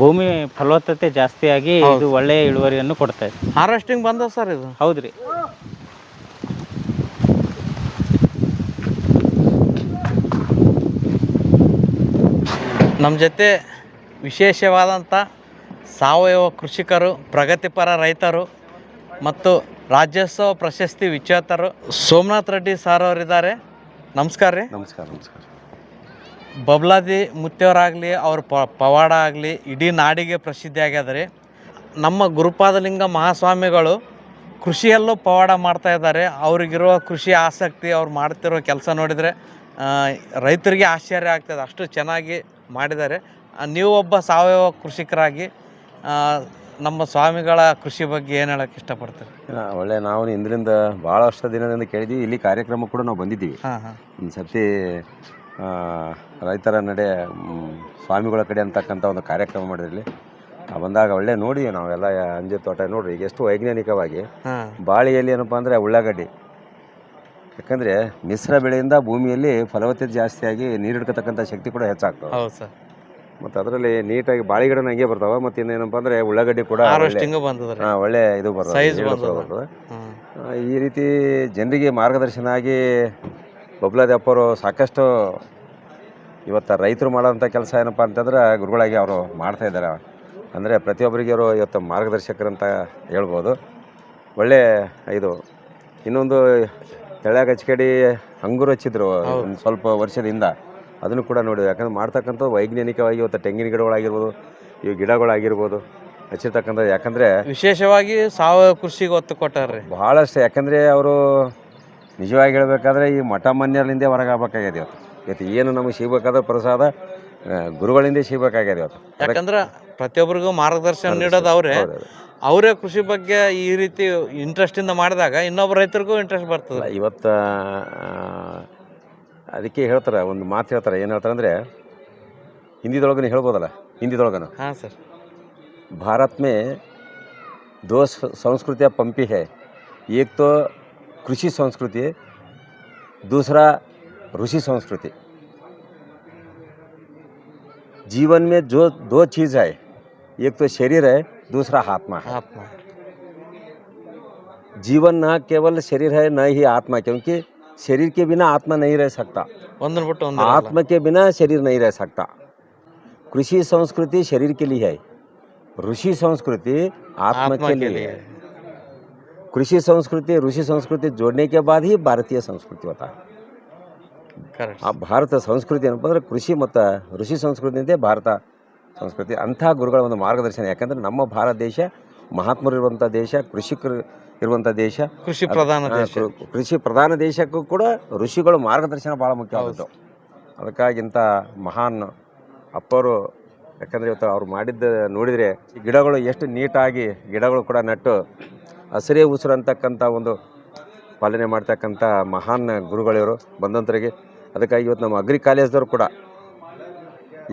ಭೂಮಿ ಫಲವತ್ತತೆ ಜಾಸ್ತಿಯಾಗಿ ಇದು ಒಳ್ಳೆಯ ಇಳುವರಿಯನ್ನು ಕೊಡ್ತಾ ಇದೆ. ಹಾರ್ವೆಸ್ಟಿಂಗ್ ಬಂದ ಸರ್ ಇದು? ಹೌದ್ರಿ ನಮ್ಮ ಜೊತೆ ವಿಶೇಷವಾದಂಥ ಸಾವಯವ ಕೃಷಿಕರು ಪ್ರಗತಿಪರ ರೈತರು ಮತ್ತು ರಾಜ್ಯೋತ್ಸವ ಪ್ರಶಸ್ತಿ ವಿಜೇತರು ಸೋಮನಾಥ್ ರೆಡ್ಡಿ ಸರ್ ಅವರಿದ್ದಾರೆ. ನಮಸ್ಕಾರ ರೀ. ನಮಸ್ಕಾರ ನಮಸ್ಕಾರ. ಬಬ್ಲಾದಿ ಮುತ್ತೆಯವರಾಗಲಿ ಅವ್ರ ಪ ಪವಾಡ ಆಗಲಿ ಇಡೀ ನಾಡಿಗೆ ಪ್ರಸಿದ್ಧಿ ಆಗ್ಯದ ರೀ ನಮ್ಮ ಗುರುಪಾದಲಿಂಗ ಮಹಾಸ್ವಾಮಿಗಳು ಕೃಷಿಯಲ್ಲೂ ಪವಾಡ ಮಾಡ್ತಾ ಇದ್ದಾರೆ. ಅವ್ರಿಗಿರುವ ಕೃಷಿ ಆಸಕ್ತಿ ಅವ್ರು ಮಾಡ್ತಿರೋ ಕೆಲಸ ನೋಡಿದರೆ ರೈತರಿಗೆ ಆಶ್ಚರ್ಯ ಆಗ್ತದೆ. ಅಷ್ಟು ಚೆನ್ನಾಗಿ ಮಾಡಿದ್ದಾರೆ. ನೀವು ಒಬ್ಬ ಸಾವಯವ ಕೃಷಿಕರಾಗಿ ನಮ್ಮ ಸ್ವಾಮಿಗಳ ಕೃಷಿ ಬಗ್ಗೆ ಏನು ಹೇಳಕ್ಕೆ ಇಷ್ಟಪಡ್ತೀರಿ? ಒಳ್ಳೆ ನಾವು ಇಂದ್ರಿಂದ ಭಾಳಷ್ಟು ದಿನದಿಂದ ಕೇಳಿದ್ವಿ. ಇಲ್ಲಿ ಕಾರ್ಯಕ್ರಮ ಕೂಡ ನಾವು ಬಂದಿದ್ದೀವಿ. ಹಾಂ ಹಾಂ. ಒಂದು ಸರ್ತಿ ರೈತರ ನಡೆ ಸ್ವಾಮಿಗಳ ಕಡೆ ಅಂತಕ್ಕಂಥ ಒಂದು ಕಾರ್ಯಕ್ರಮ ಮಾಡಿರಲಿ ಬಂದಾಗ ಒಳ್ಳೆ ನೋಡಿ ನಾವೆಲ್ಲ ಅಂಜೆ ತೋಟ ನೋಡ್ರಿ ಈಗ ಎಷ್ಟು ವೈಜ್ಞಾನಿಕವಾಗಿ. ಬಾಳೆಯಲ್ಲಿ ಏನಪ್ಪ ಅಂದರೆ ಉಳ್ಳಾಗಡ್ಡಿ. ಯಾಕಂದರೆ ಮಿಶ್ರ ಬೆಳೆಯಿಂದ ಭೂಮಿಯಲ್ಲಿ ಫಲವತ್ತತೆ ಜಾಸ್ತಿಯಾಗಿ ನೀರು ಹಿಡ್ಕತಕ್ಕಂಥ ಶಕ್ತಿ ಕೂಡ ಹೆಚ್ಚಾಗ್ತದೆ. ಮತ್ತು ಅದರಲ್ಲಿ ನೀಟಾಗಿ ಬಾಳೆ ಗಿಡ ಹಂಗೆ ಬರ್ತಾವೆ ಮತ್ತು ಇನ್ನೇನಪ್ಪ ಅಂದರೆ ಉಳ್ಳಾಗಡ್ಡಿ ಕೂಡ ಒಳ್ಳೆ- ಇದು ಬರ್ತದೆ ಈ ರೀತಿ ಜನರಿಗೆ ಮಾರ್ಗದರ್ಶನ ಆಗಿ ಬಬ್ಲಾದಪ್ಪರು ಸಾಕಷ್ಟು ಇವತ್ತು ರೈತರು ಮಾಡೋಂಥ ಕೆಲಸ ಏನಪ್ಪ ಅಂತಂದ್ರೆ ಗುರುಗಳಾಗಿ ಅವರು ಮಾಡ್ತಾ ಇದ್ದಾರೆ. ಅಂದರೆ ಪ್ರತಿಯೊಬ್ಬರಿಗೆ ಅವರು ಇವತ್ತು ಮಾರ್ಗದರ್ಶಕರಂತ ಹೇಳ್ಬೋದು. ಒಳ್ಳೆ ಇದು ಇನ್ನೊಂದು ತೆಳ್ಯಾಗ ಹಚ್ಕಡಿ ಅಂಗೂರು ಹಚ್ಚಿದ್ರು ಒಂದು ಸ್ವಲ್ಪ ವರ್ಷದಿಂದ. ಅದನ್ನು ಕೂಡ ನೋಡಿ ಯಾಕಂದ್ರೆ ಮಾಡ್ತಕ್ಕಂಥ ವೈಜ್ಞಾನಿಕವಾಗಿ ಇವತ್ತು ತೆಂಗಿನ ಗಿಡಗಳಾಗಿರ್ಬೋದು ಇವು ಗಿಡಗಳಾಗಿರ್ಬೋದು ಹಚ್ಚಿರ್ತಕ್ಕಂಥದ್ದು. ಯಾಕಂದರೆ ವಿಶೇಷವಾಗಿ ಸಾವಯವ ಕೃಷಿಗೆ ಒತ್ತು ಕೊಟ್ಟಾರ್ರಿ. ಭಾಳಷ್ಟು ಯಾಕಂದರೆ ಅವರು ನಿಜವಾಗಿ ಹೇಳಬೇಕಾದ್ರೆ ಈ ಮಠ ಮನ್ಯರ್ಲಿಂದೇ ಹೊರಗಾಗಬೇಕಾಗ್ಯದ ಇವತ್ತು. ಇವತ್ತು ಏನು ನಮಗೆ ಸಿಗಬೇಕಾದ ಪ್ರಸಾದ ಗುರುಗಳಿಂದೇ ಸಿಗಬೇಕಾಗಿದೆ ಇವತ್ತು. ಯಾಕಂದ್ರೆ ಪ್ರತಿಯೊಬ್ಬರಿಗೂ ಮಾರ್ಗದರ್ಶನ ನೀಡೋದು ಅವರೇ. ಅವರೇ ಕೃಷಿ ಬಗ್ಗೆ ಈ ರೀತಿ ಇಂಟ್ರೆಸ್ಟಿಂದ ಮಾಡಿದಾಗ ಇನ್ನೊಬ್ಬ ರೈತರಿಗೂ ಇಂಟ್ರೆಸ್ಟ್ ಬರ್ತದೆ. ಇವತ್ತು ಅದಕ್ಕೆ ಹೇಳ್ತಾರೆ ಒಂದು ಮಾತು ಹೇಳ್ತಾರೆ. ಏನು ಹೇಳ್ತಾರೆ ಅಂದರೆ ಹಿಂದಿದೊಳಗನೇ ಹೇಳ್ಬೋದಲ್ಲ? ಹಿಂದಿದೊಳಗನು. ಹಾಂ ಸರ್. ಭಾರತ್ ಮೇ ದೋಸ್ ಸಂಸ್ಕೃತಿಯ ಪಂಪಿ ಹೇ. ಏಕ್ ತೋ कृषि संस्कृति है दूसरा ऋषि संस्कृति। जीवन में जो दो चीज़ है एक तो शरीर है दूसरा आत्मा है। आत्मा। जीवन न केवल शरीर है न ही आत्मा क्योंकि शरीर के बिना आत्मा नहीं रह सकता। आत्मा के बिना शरीर नहीं रह सकता। कृषि संस्कृति शरीर के लिए है। ऋषि संस्कृति आत्मा, आत्मा के, के लिए है। कृषि संस्कृति ऋषि संस्कृति जोड़ने के बाद ही भारतीय संस्कृति होता है ಕರೆಕ್ಟ್ ಆ ಭಾರತ ಸಂಸ್ಕೃತಿ ಏನಪ್ಪ ಅಂದ್ರೆ ಕೃಷಿ ಮತ್ತು ಋಷಿ ಸಂಸ್ಕೃತಿಯಿಂದ ಭಾರತ ಸಂಸ್ಕೃತಿ ಅಂಥ ಗುರುಗಳ ಒಂದು ಮಾರ್ಗದರ್ಶನ ಯಾಕಂದ್ರೆ ನಮ್ಮ ಭಾರತ ದೇಶ ಮಹಾತ್ಮರು ಇರುವಂಥ ದೇಶ ಕೃಷಿಕರು ಇರುವಂಥ ದೇಶ ಕೃಷಿ ಪ್ರಧಾನ ಆ, ದೇಶ ಕೃ- ಕೃಷಿ ಪ್ರಧಾನ ದೇಶಕ್ಕೂ ಕೂಡ ಋಷಿಗಳು ಮಾರ್ಗದರ್ಶನ ಭಾಳ ಮುಖ್ಯವಾದದ್ದು ಅದಕ್ಕಾಗಿ ಇಂಥ ಮಹಾನ್ ಅಪ್ಪವರು ಯಾಕಂದರೆ ಇವತ್ತು ಅವ್ರು ಮಾಡಿದ್ದ ನೋಡಿದರೆ ಈ ಗಿಡಗಳು ಎಷ್ಟು ನೀಟಾಗಿ ಗಿಡಗಳು ಕೂಡ ನಟ್ಟು ಹಸಿರೇ ಉಸಿರು ಅಂತಕ್ಕಂಥ ಒಂದು ಪಾಲನೆ ಮಾಡ್ತಕ್ಕಂಥ ಮಹಾನ್ ಗುರುಗಳಿವರು ಬಂದಂತರಿಗೆ. ಅದಕ್ಕಾಗಿ ಇವತ್ತು ನಮ್ಮ ಅಗ್ರಿ ಕಾಲೇಜ್ದವರು ಕೂಡ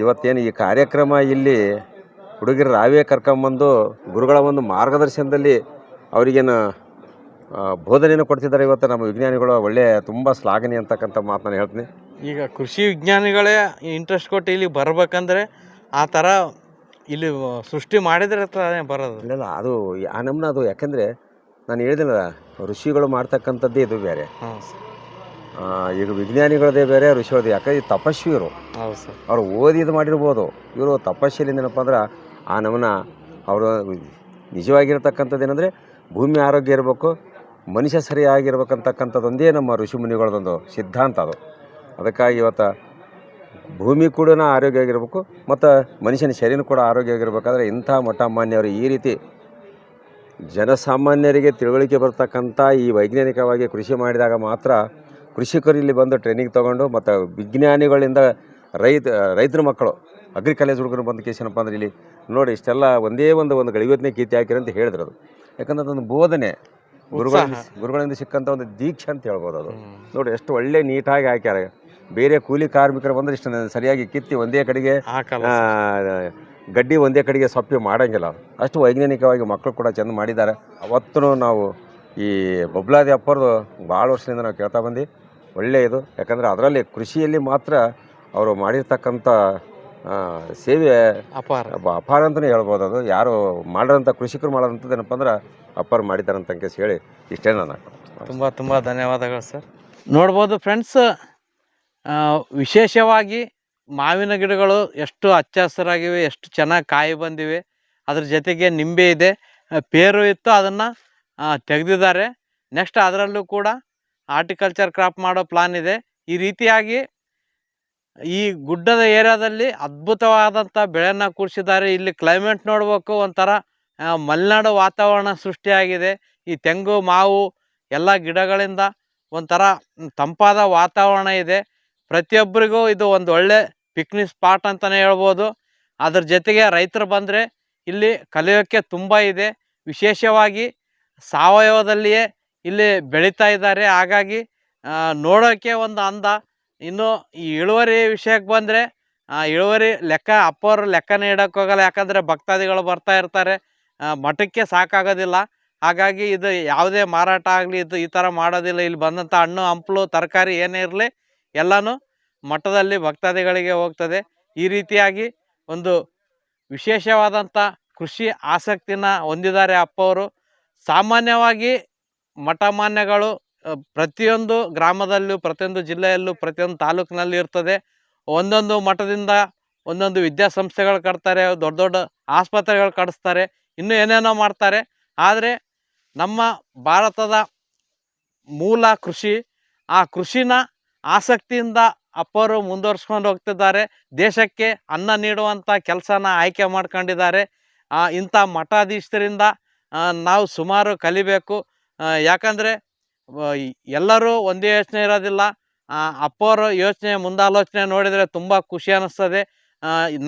ಇವತ್ತೇನು ಈ ಕಾರ್ಯಕ್ರಮ ಇಲ್ಲಿ ಹುಡುಗರ ರಾವೇ ಕರ್ಕೊಂಬಂದು ಗುರುಗಳ ಒಂದು ಮಾರ್ಗದರ್ಶನದಲ್ಲಿ ಅವರಿಗೇನು ಬೋಧನೆಯನ್ನು ಕೊಡ್ತಿದ್ದಾರೆ ಇವತ್ತು ನಮ್ಮ ವಿಜ್ಞಾನಿಗಳು. ಒಳ್ಳೆಯ ತುಂಬ ಶ್ಲಾಘನೀಯ ಅಂತಕ್ಕಂಥ ಮಾತನ್ನು ಹೇಳ್ತೀನಿ. ಈಗ ಕೃಷಿ ವಿಜ್ಞಾನಿಗಳೇ ಇಂಟ್ರೆಸ್ಟ್ ಕೊಟ್ಟು ಇಲ್ಲಿ ಬರಬೇಕಂದ್ರೆ ಆ ಥರ ಇಲ್ಲಿ ಸೃಷ್ಟಿ ಮಾಡಿದ್ರೆ ಬರೋದು. ಇಲ್ಲ ಅದು ಆ ನಮ್ಮನ್ನ ಅದು ಯಾಕಂದರೆ ನಾನು ಹೇಳಿದಿಲ್ಲ ಋಷಿಗಳು ಮಾಡ್ತಕ್ಕಂಥದ್ದೇ ಇದು ಬೇರೆ. ಈಗ ವಿಜ್ಞಾನಿಗಳದೇ ಬೇರೆ ಋಷಿಗಳದ್ದು ಯಾಕಂದ್ರೆ ಹೌದು ಸರ್. ಅವ್ರು ಓದಿದ್ದು ಮಾಡಿರ್ಬೋದು. ಇವರು ತಪಸ್ಸಿಲಿಂದ ಏನಪ್ಪ ಅಂದ್ರೆ ಆ ನಮನ ಅವರು ನಿಜವಾಗಿರ್ತಕ್ಕಂಥದ್ದು ಏನಂದರೆ ಭೂಮಿ ಆರೋಗ್ಯ ಇರಬೇಕು ಮನುಷ್ಯ ಸರಿಯಾಗಿರ್ಬೇಕಂತಕ್ಕಂಥದ್ದೊಂದೇ ನಮ್ಮ ಋಷಿ ಮುನಿಗಳದೊಂದು ಸಿದ್ಧಾಂತ ಅದು. ಅದಕ್ಕಾಗಿ ಇವತ್ತು ಭೂಮಿ ಕೂಡ ಆರೋಗ್ಯವಾಗಿರ್ಬೇಕು ಮತ್ತು ಮನುಷ್ಯನ ಶರೀರ ಕೂಡ ಆರೋಗ್ಯವಾಗಿರ್ಬೇಕಾದ್ರೆ ಇಂಥ ಮಠ ಮಾನ್ಯವರು ಈ ರೀತಿ ಜನಸಾಮಾನ್ಯರಿಗೆ ತಿಳುವಳಿಕೆ ಬರ್ತಕ್ಕಂಥ ಈ ವೈಜ್ಞಾನಿಕವಾಗಿ ಕೃಷಿ ಮಾಡಿದಾಗ ಮಾತ್ರ ಕೃಷಿಕರು ಇಲ್ಲಿ ಬಂದು ಟ್ರೈನಿಂಗ್ ತೊಗೊಂಡು ಮತ್ತು ವಿಜ್ಞಾನಿಗಳಿಂದ ರೈತ ರೈತರ ಮಕ್ಕಳು ಅಗ್ರಿ ಕಾಲೇಜ್ ಹುಡುಗರು ಬಂದು ಕೇಸೇನಪ್ಪ ಅಂದ್ರೆ ಇಲ್ಲಿ ನೋಡಿ ಇಷ್ಟೆಲ್ಲ ಒಂದೇ ಒಂದು ಒಂದು ಗಳಿಗೊತ್ತನೇ ಕೀರ್ತಿ ಹಾಕಿರಿ ಅಂತ ಹೇಳಿದ್ರು ಅದು. ಯಾಕಂದ್ರೆ ಅದೊಂದು ಬೋಧನೆ. ಗುರುಗಳ ಗುರುಗಳಿಂದ ಸಿಕ್ಕಂಥ ಒಂದು ದೀಕ್ಷೆ ಅಂತ ಹೇಳ್ಬೋದು ಅದು. ನೋಡಿ ಎಷ್ಟು ಒಳ್ಳೆ ನೀಟಾಗಿ ಹಾಕ್ಯಾರ. ಬೇರೆ ಕೂಲಿ ಕಾರ್ಮಿಕರು ಬಂದ್ರೆ ಇಷ್ಟು ಸರಿಯಾಗಿ ಕಿತ್ತಿ ಒಂದೇ ಕಡೆಗೆ ಗಡ್ಡಿ ಒಂದೇ ಕಡೆಗೆ ಸೊಪ್ಪಿ ಮಾಡಂಗಿಲ್ಲ. ಅಷ್ಟು ವೈಜ್ಞಾನಿಕವಾಗಿ ಮಕ್ಕಳು ಕೂಡ ಚೆಂದ ಮಾಡಿದ್ದಾರೆ. ಅವತ್ತೂ ನಾವು ಈ ಬೊಬ್ಲಾದಿ ಅಪ್ಪರದು ಭಾಳ ವರ್ಷದಿಂದ ನಾವು ಕೇಳ್ತಾ ಬಂದು ಒಳ್ಳೆಯದು ಯಾಕಂದರೆ ಅದರಲ್ಲಿ ಕೃಷಿಯಲ್ಲಿ ಮಾತ್ರ ಅವರು ಮಾಡಿರ್ತಕ್ಕಂಥ ಸೇವೆ ಅಪಾರ. ಅಪ- ಅಪಾರ ಅಂತಲೇ ಹೇಳ್ಬೋದು ಅದು. ಯಾರು ಮಾಡಿರೋಂಥ ಕೃಷಿಕರು ಮಾಡೋದಂಥದ್ದು ಏನಪ್ಪ ಅಂದ್ರೆ ಅಪ್ಪಾರು ಮಾಡಿದ್ದಾರೆ ಅಂತ ಕೇಸ್ ಹೇಳಿ ಇಷ್ಟೇ ನಾನು. ತುಂಬ ತುಂಬ ಧನ್ಯವಾದಗಳು ಸರ್. ನೋಡ್ಬೋದು ಫ್ರೆಂಡ್ಸ್ ವಿಶೇಷವಾಗಿ ಮಾವಿನ ಗಿಡಗಳು ಎಷ್ಟು ಹಚ್ಚ ಹಸಿರಾಗಿವೆ ಎಷ್ಟು ಚೆನ್ನಾಗಿ ಕಾಯಿ ಬಂದಿವೆ, ಅದ್ರ ಜೊತೆಗೆ ನಿಂಬೆ ಇದೆ ಪೇರು ಇತ್ತು ಅದನ್ನು ತೆಗೆದಿದ್ದಾರೆ. ನೆಕ್ಸ್ಟ್ ಅದರಲ್ಲೂ ಕೂಡ ಆರ್ಟಿಕಲ್ಚರ್ ಕ್ರಾಪ್ ಮಾಡೋ ಪ್ಲಾನ್ ಇದೆ. ಈ ರೀತಿಯಾಗಿ ಈ ಗುಡ್ಡದ ಏರಿಯಾದಲ್ಲಿ ಅದ್ಭುತವಾದಂಥ ಬೆಳೆಯನ್ನು ಕೂರಿಸಿದ್ದಾರೆ. ಇಲ್ಲಿ ಕ್ಲೈಮೇಟ್ ನೋಡಬೇಕು, ಒಂಥರ ಮಲೆನಾಡು ವಾತಾವರಣ ಸೃಷ್ಟಿಯಾಗಿದೆ. ಈ ತೆಂಗು, ಮಾವು, ಎಲ್ಲ ಗಿಡಗಳಿಂದ ಒಂಥರ ತಂಪಾದ ವಾತಾವರಣ ಇದೆ. ಪ್ರತಿಯೊಬ್ಬರಿಗೂ ಇದು ಒಂದು ಒಳ್ಳೆ ಪಿಕ್ನಿಕ್ ಸ್ಪಾಟ್ ಅಂತಲೇ ಹೇಳ್ಬೋದು. ಅದ್ರ ಜೊತೆಗೆ ರೈತರು ಬಂದರೆ ಇಲ್ಲಿ ಕಲಿಯೋಕ್ಕೆ ತುಂಬ ಇದೆ. ವಿಶೇಷವಾಗಿ ಸಾವಯವದಲ್ಲಿಯೇ ಇಲ್ಲಿ ಬೆಳೀತಾ ಇದ್ದಾರೆ. ಹಾಗಾಗಿ ನೋಡೋಕ್ಕೆ ಒಂದು ಅಂದ. ಇನ್ನು ಈ ಇಳುವರಿ ವಿಷಯಕ್ಕೆ ಬಂದರೆ ಇಳುವರಿ ಲೆಕ್ಕ ಅಪ್ಪವರು ಲೆಕ್ಕನೇ ಇಡಕ್ಕೆ ಹೋಗಲ್ಲ. ಯಾಕಂದರೆ ಭಕ್ತಾದಿಗಳು ಬರ್ತಾ ಇರ್ತಾರೆ. ಮಠಕ್ಕೆ ಸಾಕಾಗೋದಿಲ್ಲ. ಹಾಗಾಗಿ ಇದು ಯಾವುದೇ ಮಾರಾಟ ಆಗಲಿ, ಇದು ಈ ಥರ ಮಾಡೋದಿಲ್ಲ. ಇಲ್ಲಿ ಬಂದಂಥ ಹಣ್ಣು, ಹಂಪಲು, ತರಕಾರಿ ಏನೇ ಇರಲಿ, ಎಲ್ಲನೂ ಮಠದಲ್ಲಿ ಭಕ್ತಾದಿಗಳಿಗೆ ಹೋಗ್ತದೆ. ಈ ರೀತಿಯಾಗಿ ಒಂದು ವಿಶೇಷವಾದಂಥ ಕೃಷಿ ಆಸಕ್ತಿನ ಹೊಂದಿದ್ದಾರೆ ಅಪ್ಪವರು. ಸಾಮಾನ್ಯವಾಗಿ ಮಠ ಮಾನ್ಯಗಳು ಪ್ರತಿಯೊಂದು ಗ್ರಾಮದಲ್ಲೂ, ಪ್ರತಿಯೊಂದು ಜಿಲ್ಲೆಯಲ್ಲೂ, ಪ್ರತಿಯೊಂದು ತಾಲೂಕಿನಲ್ಲಿ ಇರ್ತದೆ. ಒಂದೊಂದು ಮಠದಿಂದ ಒಂದೊಂದು ವಿದ್ಯಾಸಂಸ್ಥೆಗಳು ಕಟ್ತಾರೆ, ದೊಡ್ಡ ದೊಡ್ಡ ಆಸ್ಪತ್ರೆಗಳು ಕಟ್ಟಿಸ್ತಾರೆ, ಇನ್ನೂ ಏನೇನೋ ಮಾಡ್ತಾರೆ. ಆದರೆ ನಮ್ಮ ಭಾರತದ ಮೂಲ ಕೃಷಿ, ಆ ಕೃಷಿನ ಆಸಕ್ತಿಯಿಂದ ಅಪ್ಪರು ಮುಂದುವರ್ಸ್ಕೊಂಡು ಹೋಗ್ತಿದ್ದಾರೆ. ದೇಶಕ್ಕೆ ಅನ್ನ ನೀಡುವಂಥ ಕೆಲಸನ ಆಯ್ಕೆ ಮಾಡ್ಕೊಂಡಿದ್ದಾರೆ. ಇಂಥ ಮಠಾಧೀಶರಿಂದ ನಾವು ಸುಮಾರು ಕಲಿಬೇಕು. ಯಾಕಂದರೆ ಎಲ್ಲರೂ ಒಂದೇ ಯೋಚನೆ ಇರೋದಿಲ್ಲ. ಅಪ್ಪವರು ಯೋಚನೆ, ಮುಂದಾಲೋಚನೆ ನೋಡಿದರೆ ತುಂಬ ಖುಷಿ ಅನ್ನಿಸ್ತದೆ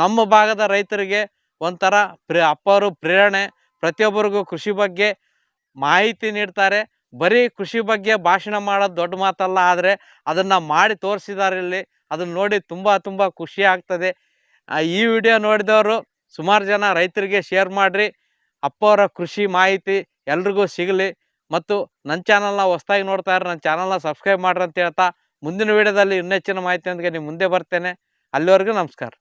ನಮ್ಮ ಭಾಗದ ರೈತರಿಗೆ ಒಂಥರ ಪ್ರೇ ಅಪ್ಪವರು ಪ್ರೇರಣೆ, ಪ್ರತಿಯೊಬ್ಬರಿಗೂ ಕೃಷಿ ಬಗ್ಗೆ ಮಾಹಿತಿ ನೀಡ್ತಾರೆ. ಬರೀ ಕೃಷಿ ಬಗ್ಗೆ ಭಾಷಣ ಮಾಡೋದು ದೊಡ್ಡ ಮಾತಲ್ಲ, ಆದರೆ ಅದನ್ನು ಮಾಡಿ ತೋರಿಸಿದ್ದಾರೆ ಇಲ್ಲಿ. ಅದನ್ನು ನೋಡಿ ತುಂಬ ತುಂಬ ಖುಷಿ ಆಗ್ತದೆ. ಈ ವಿಡಿಯೋ ನೋಡಿದವರು ಸುಮಾರು ಜನ ರೈತರಿಗೆ ಶೇರ್ ಮಾಡಿರಿ. ಅಪ್ಪವರ ಕೃಷಿ ಮಾಹಿತಿ ಎಲ್ರಿಗೂ ಸಿಗಲಿ. ಮತ್ತು ನನ್ನ ಚಾನಲ್ನ ಹೊಸ್ದಾಗಿ ನೋಡ್ತಾ ಇರೋ ನನ್ನ ಚಾನಲ್ನ ಸಬ್ಸ್ಕ್ರೈಬ್ ಮಾಡ್ರಿ ಅಂತ ಹೇಳ್ತಾ ಮುಂದಿನ ವಿಡಿಯೋದಲ್ಲಿ ಇನ್ನೆಚ್ಚಿನ ಮಾಹಿತಿಯೊಂದಿಗೆ ನಿಮ್ಮ ಮುಂದೆ ಬರ್ತೇನೆ. ಅಲ್ಲಿವರೆಗೂ ನಮಸ್ಕಾರ.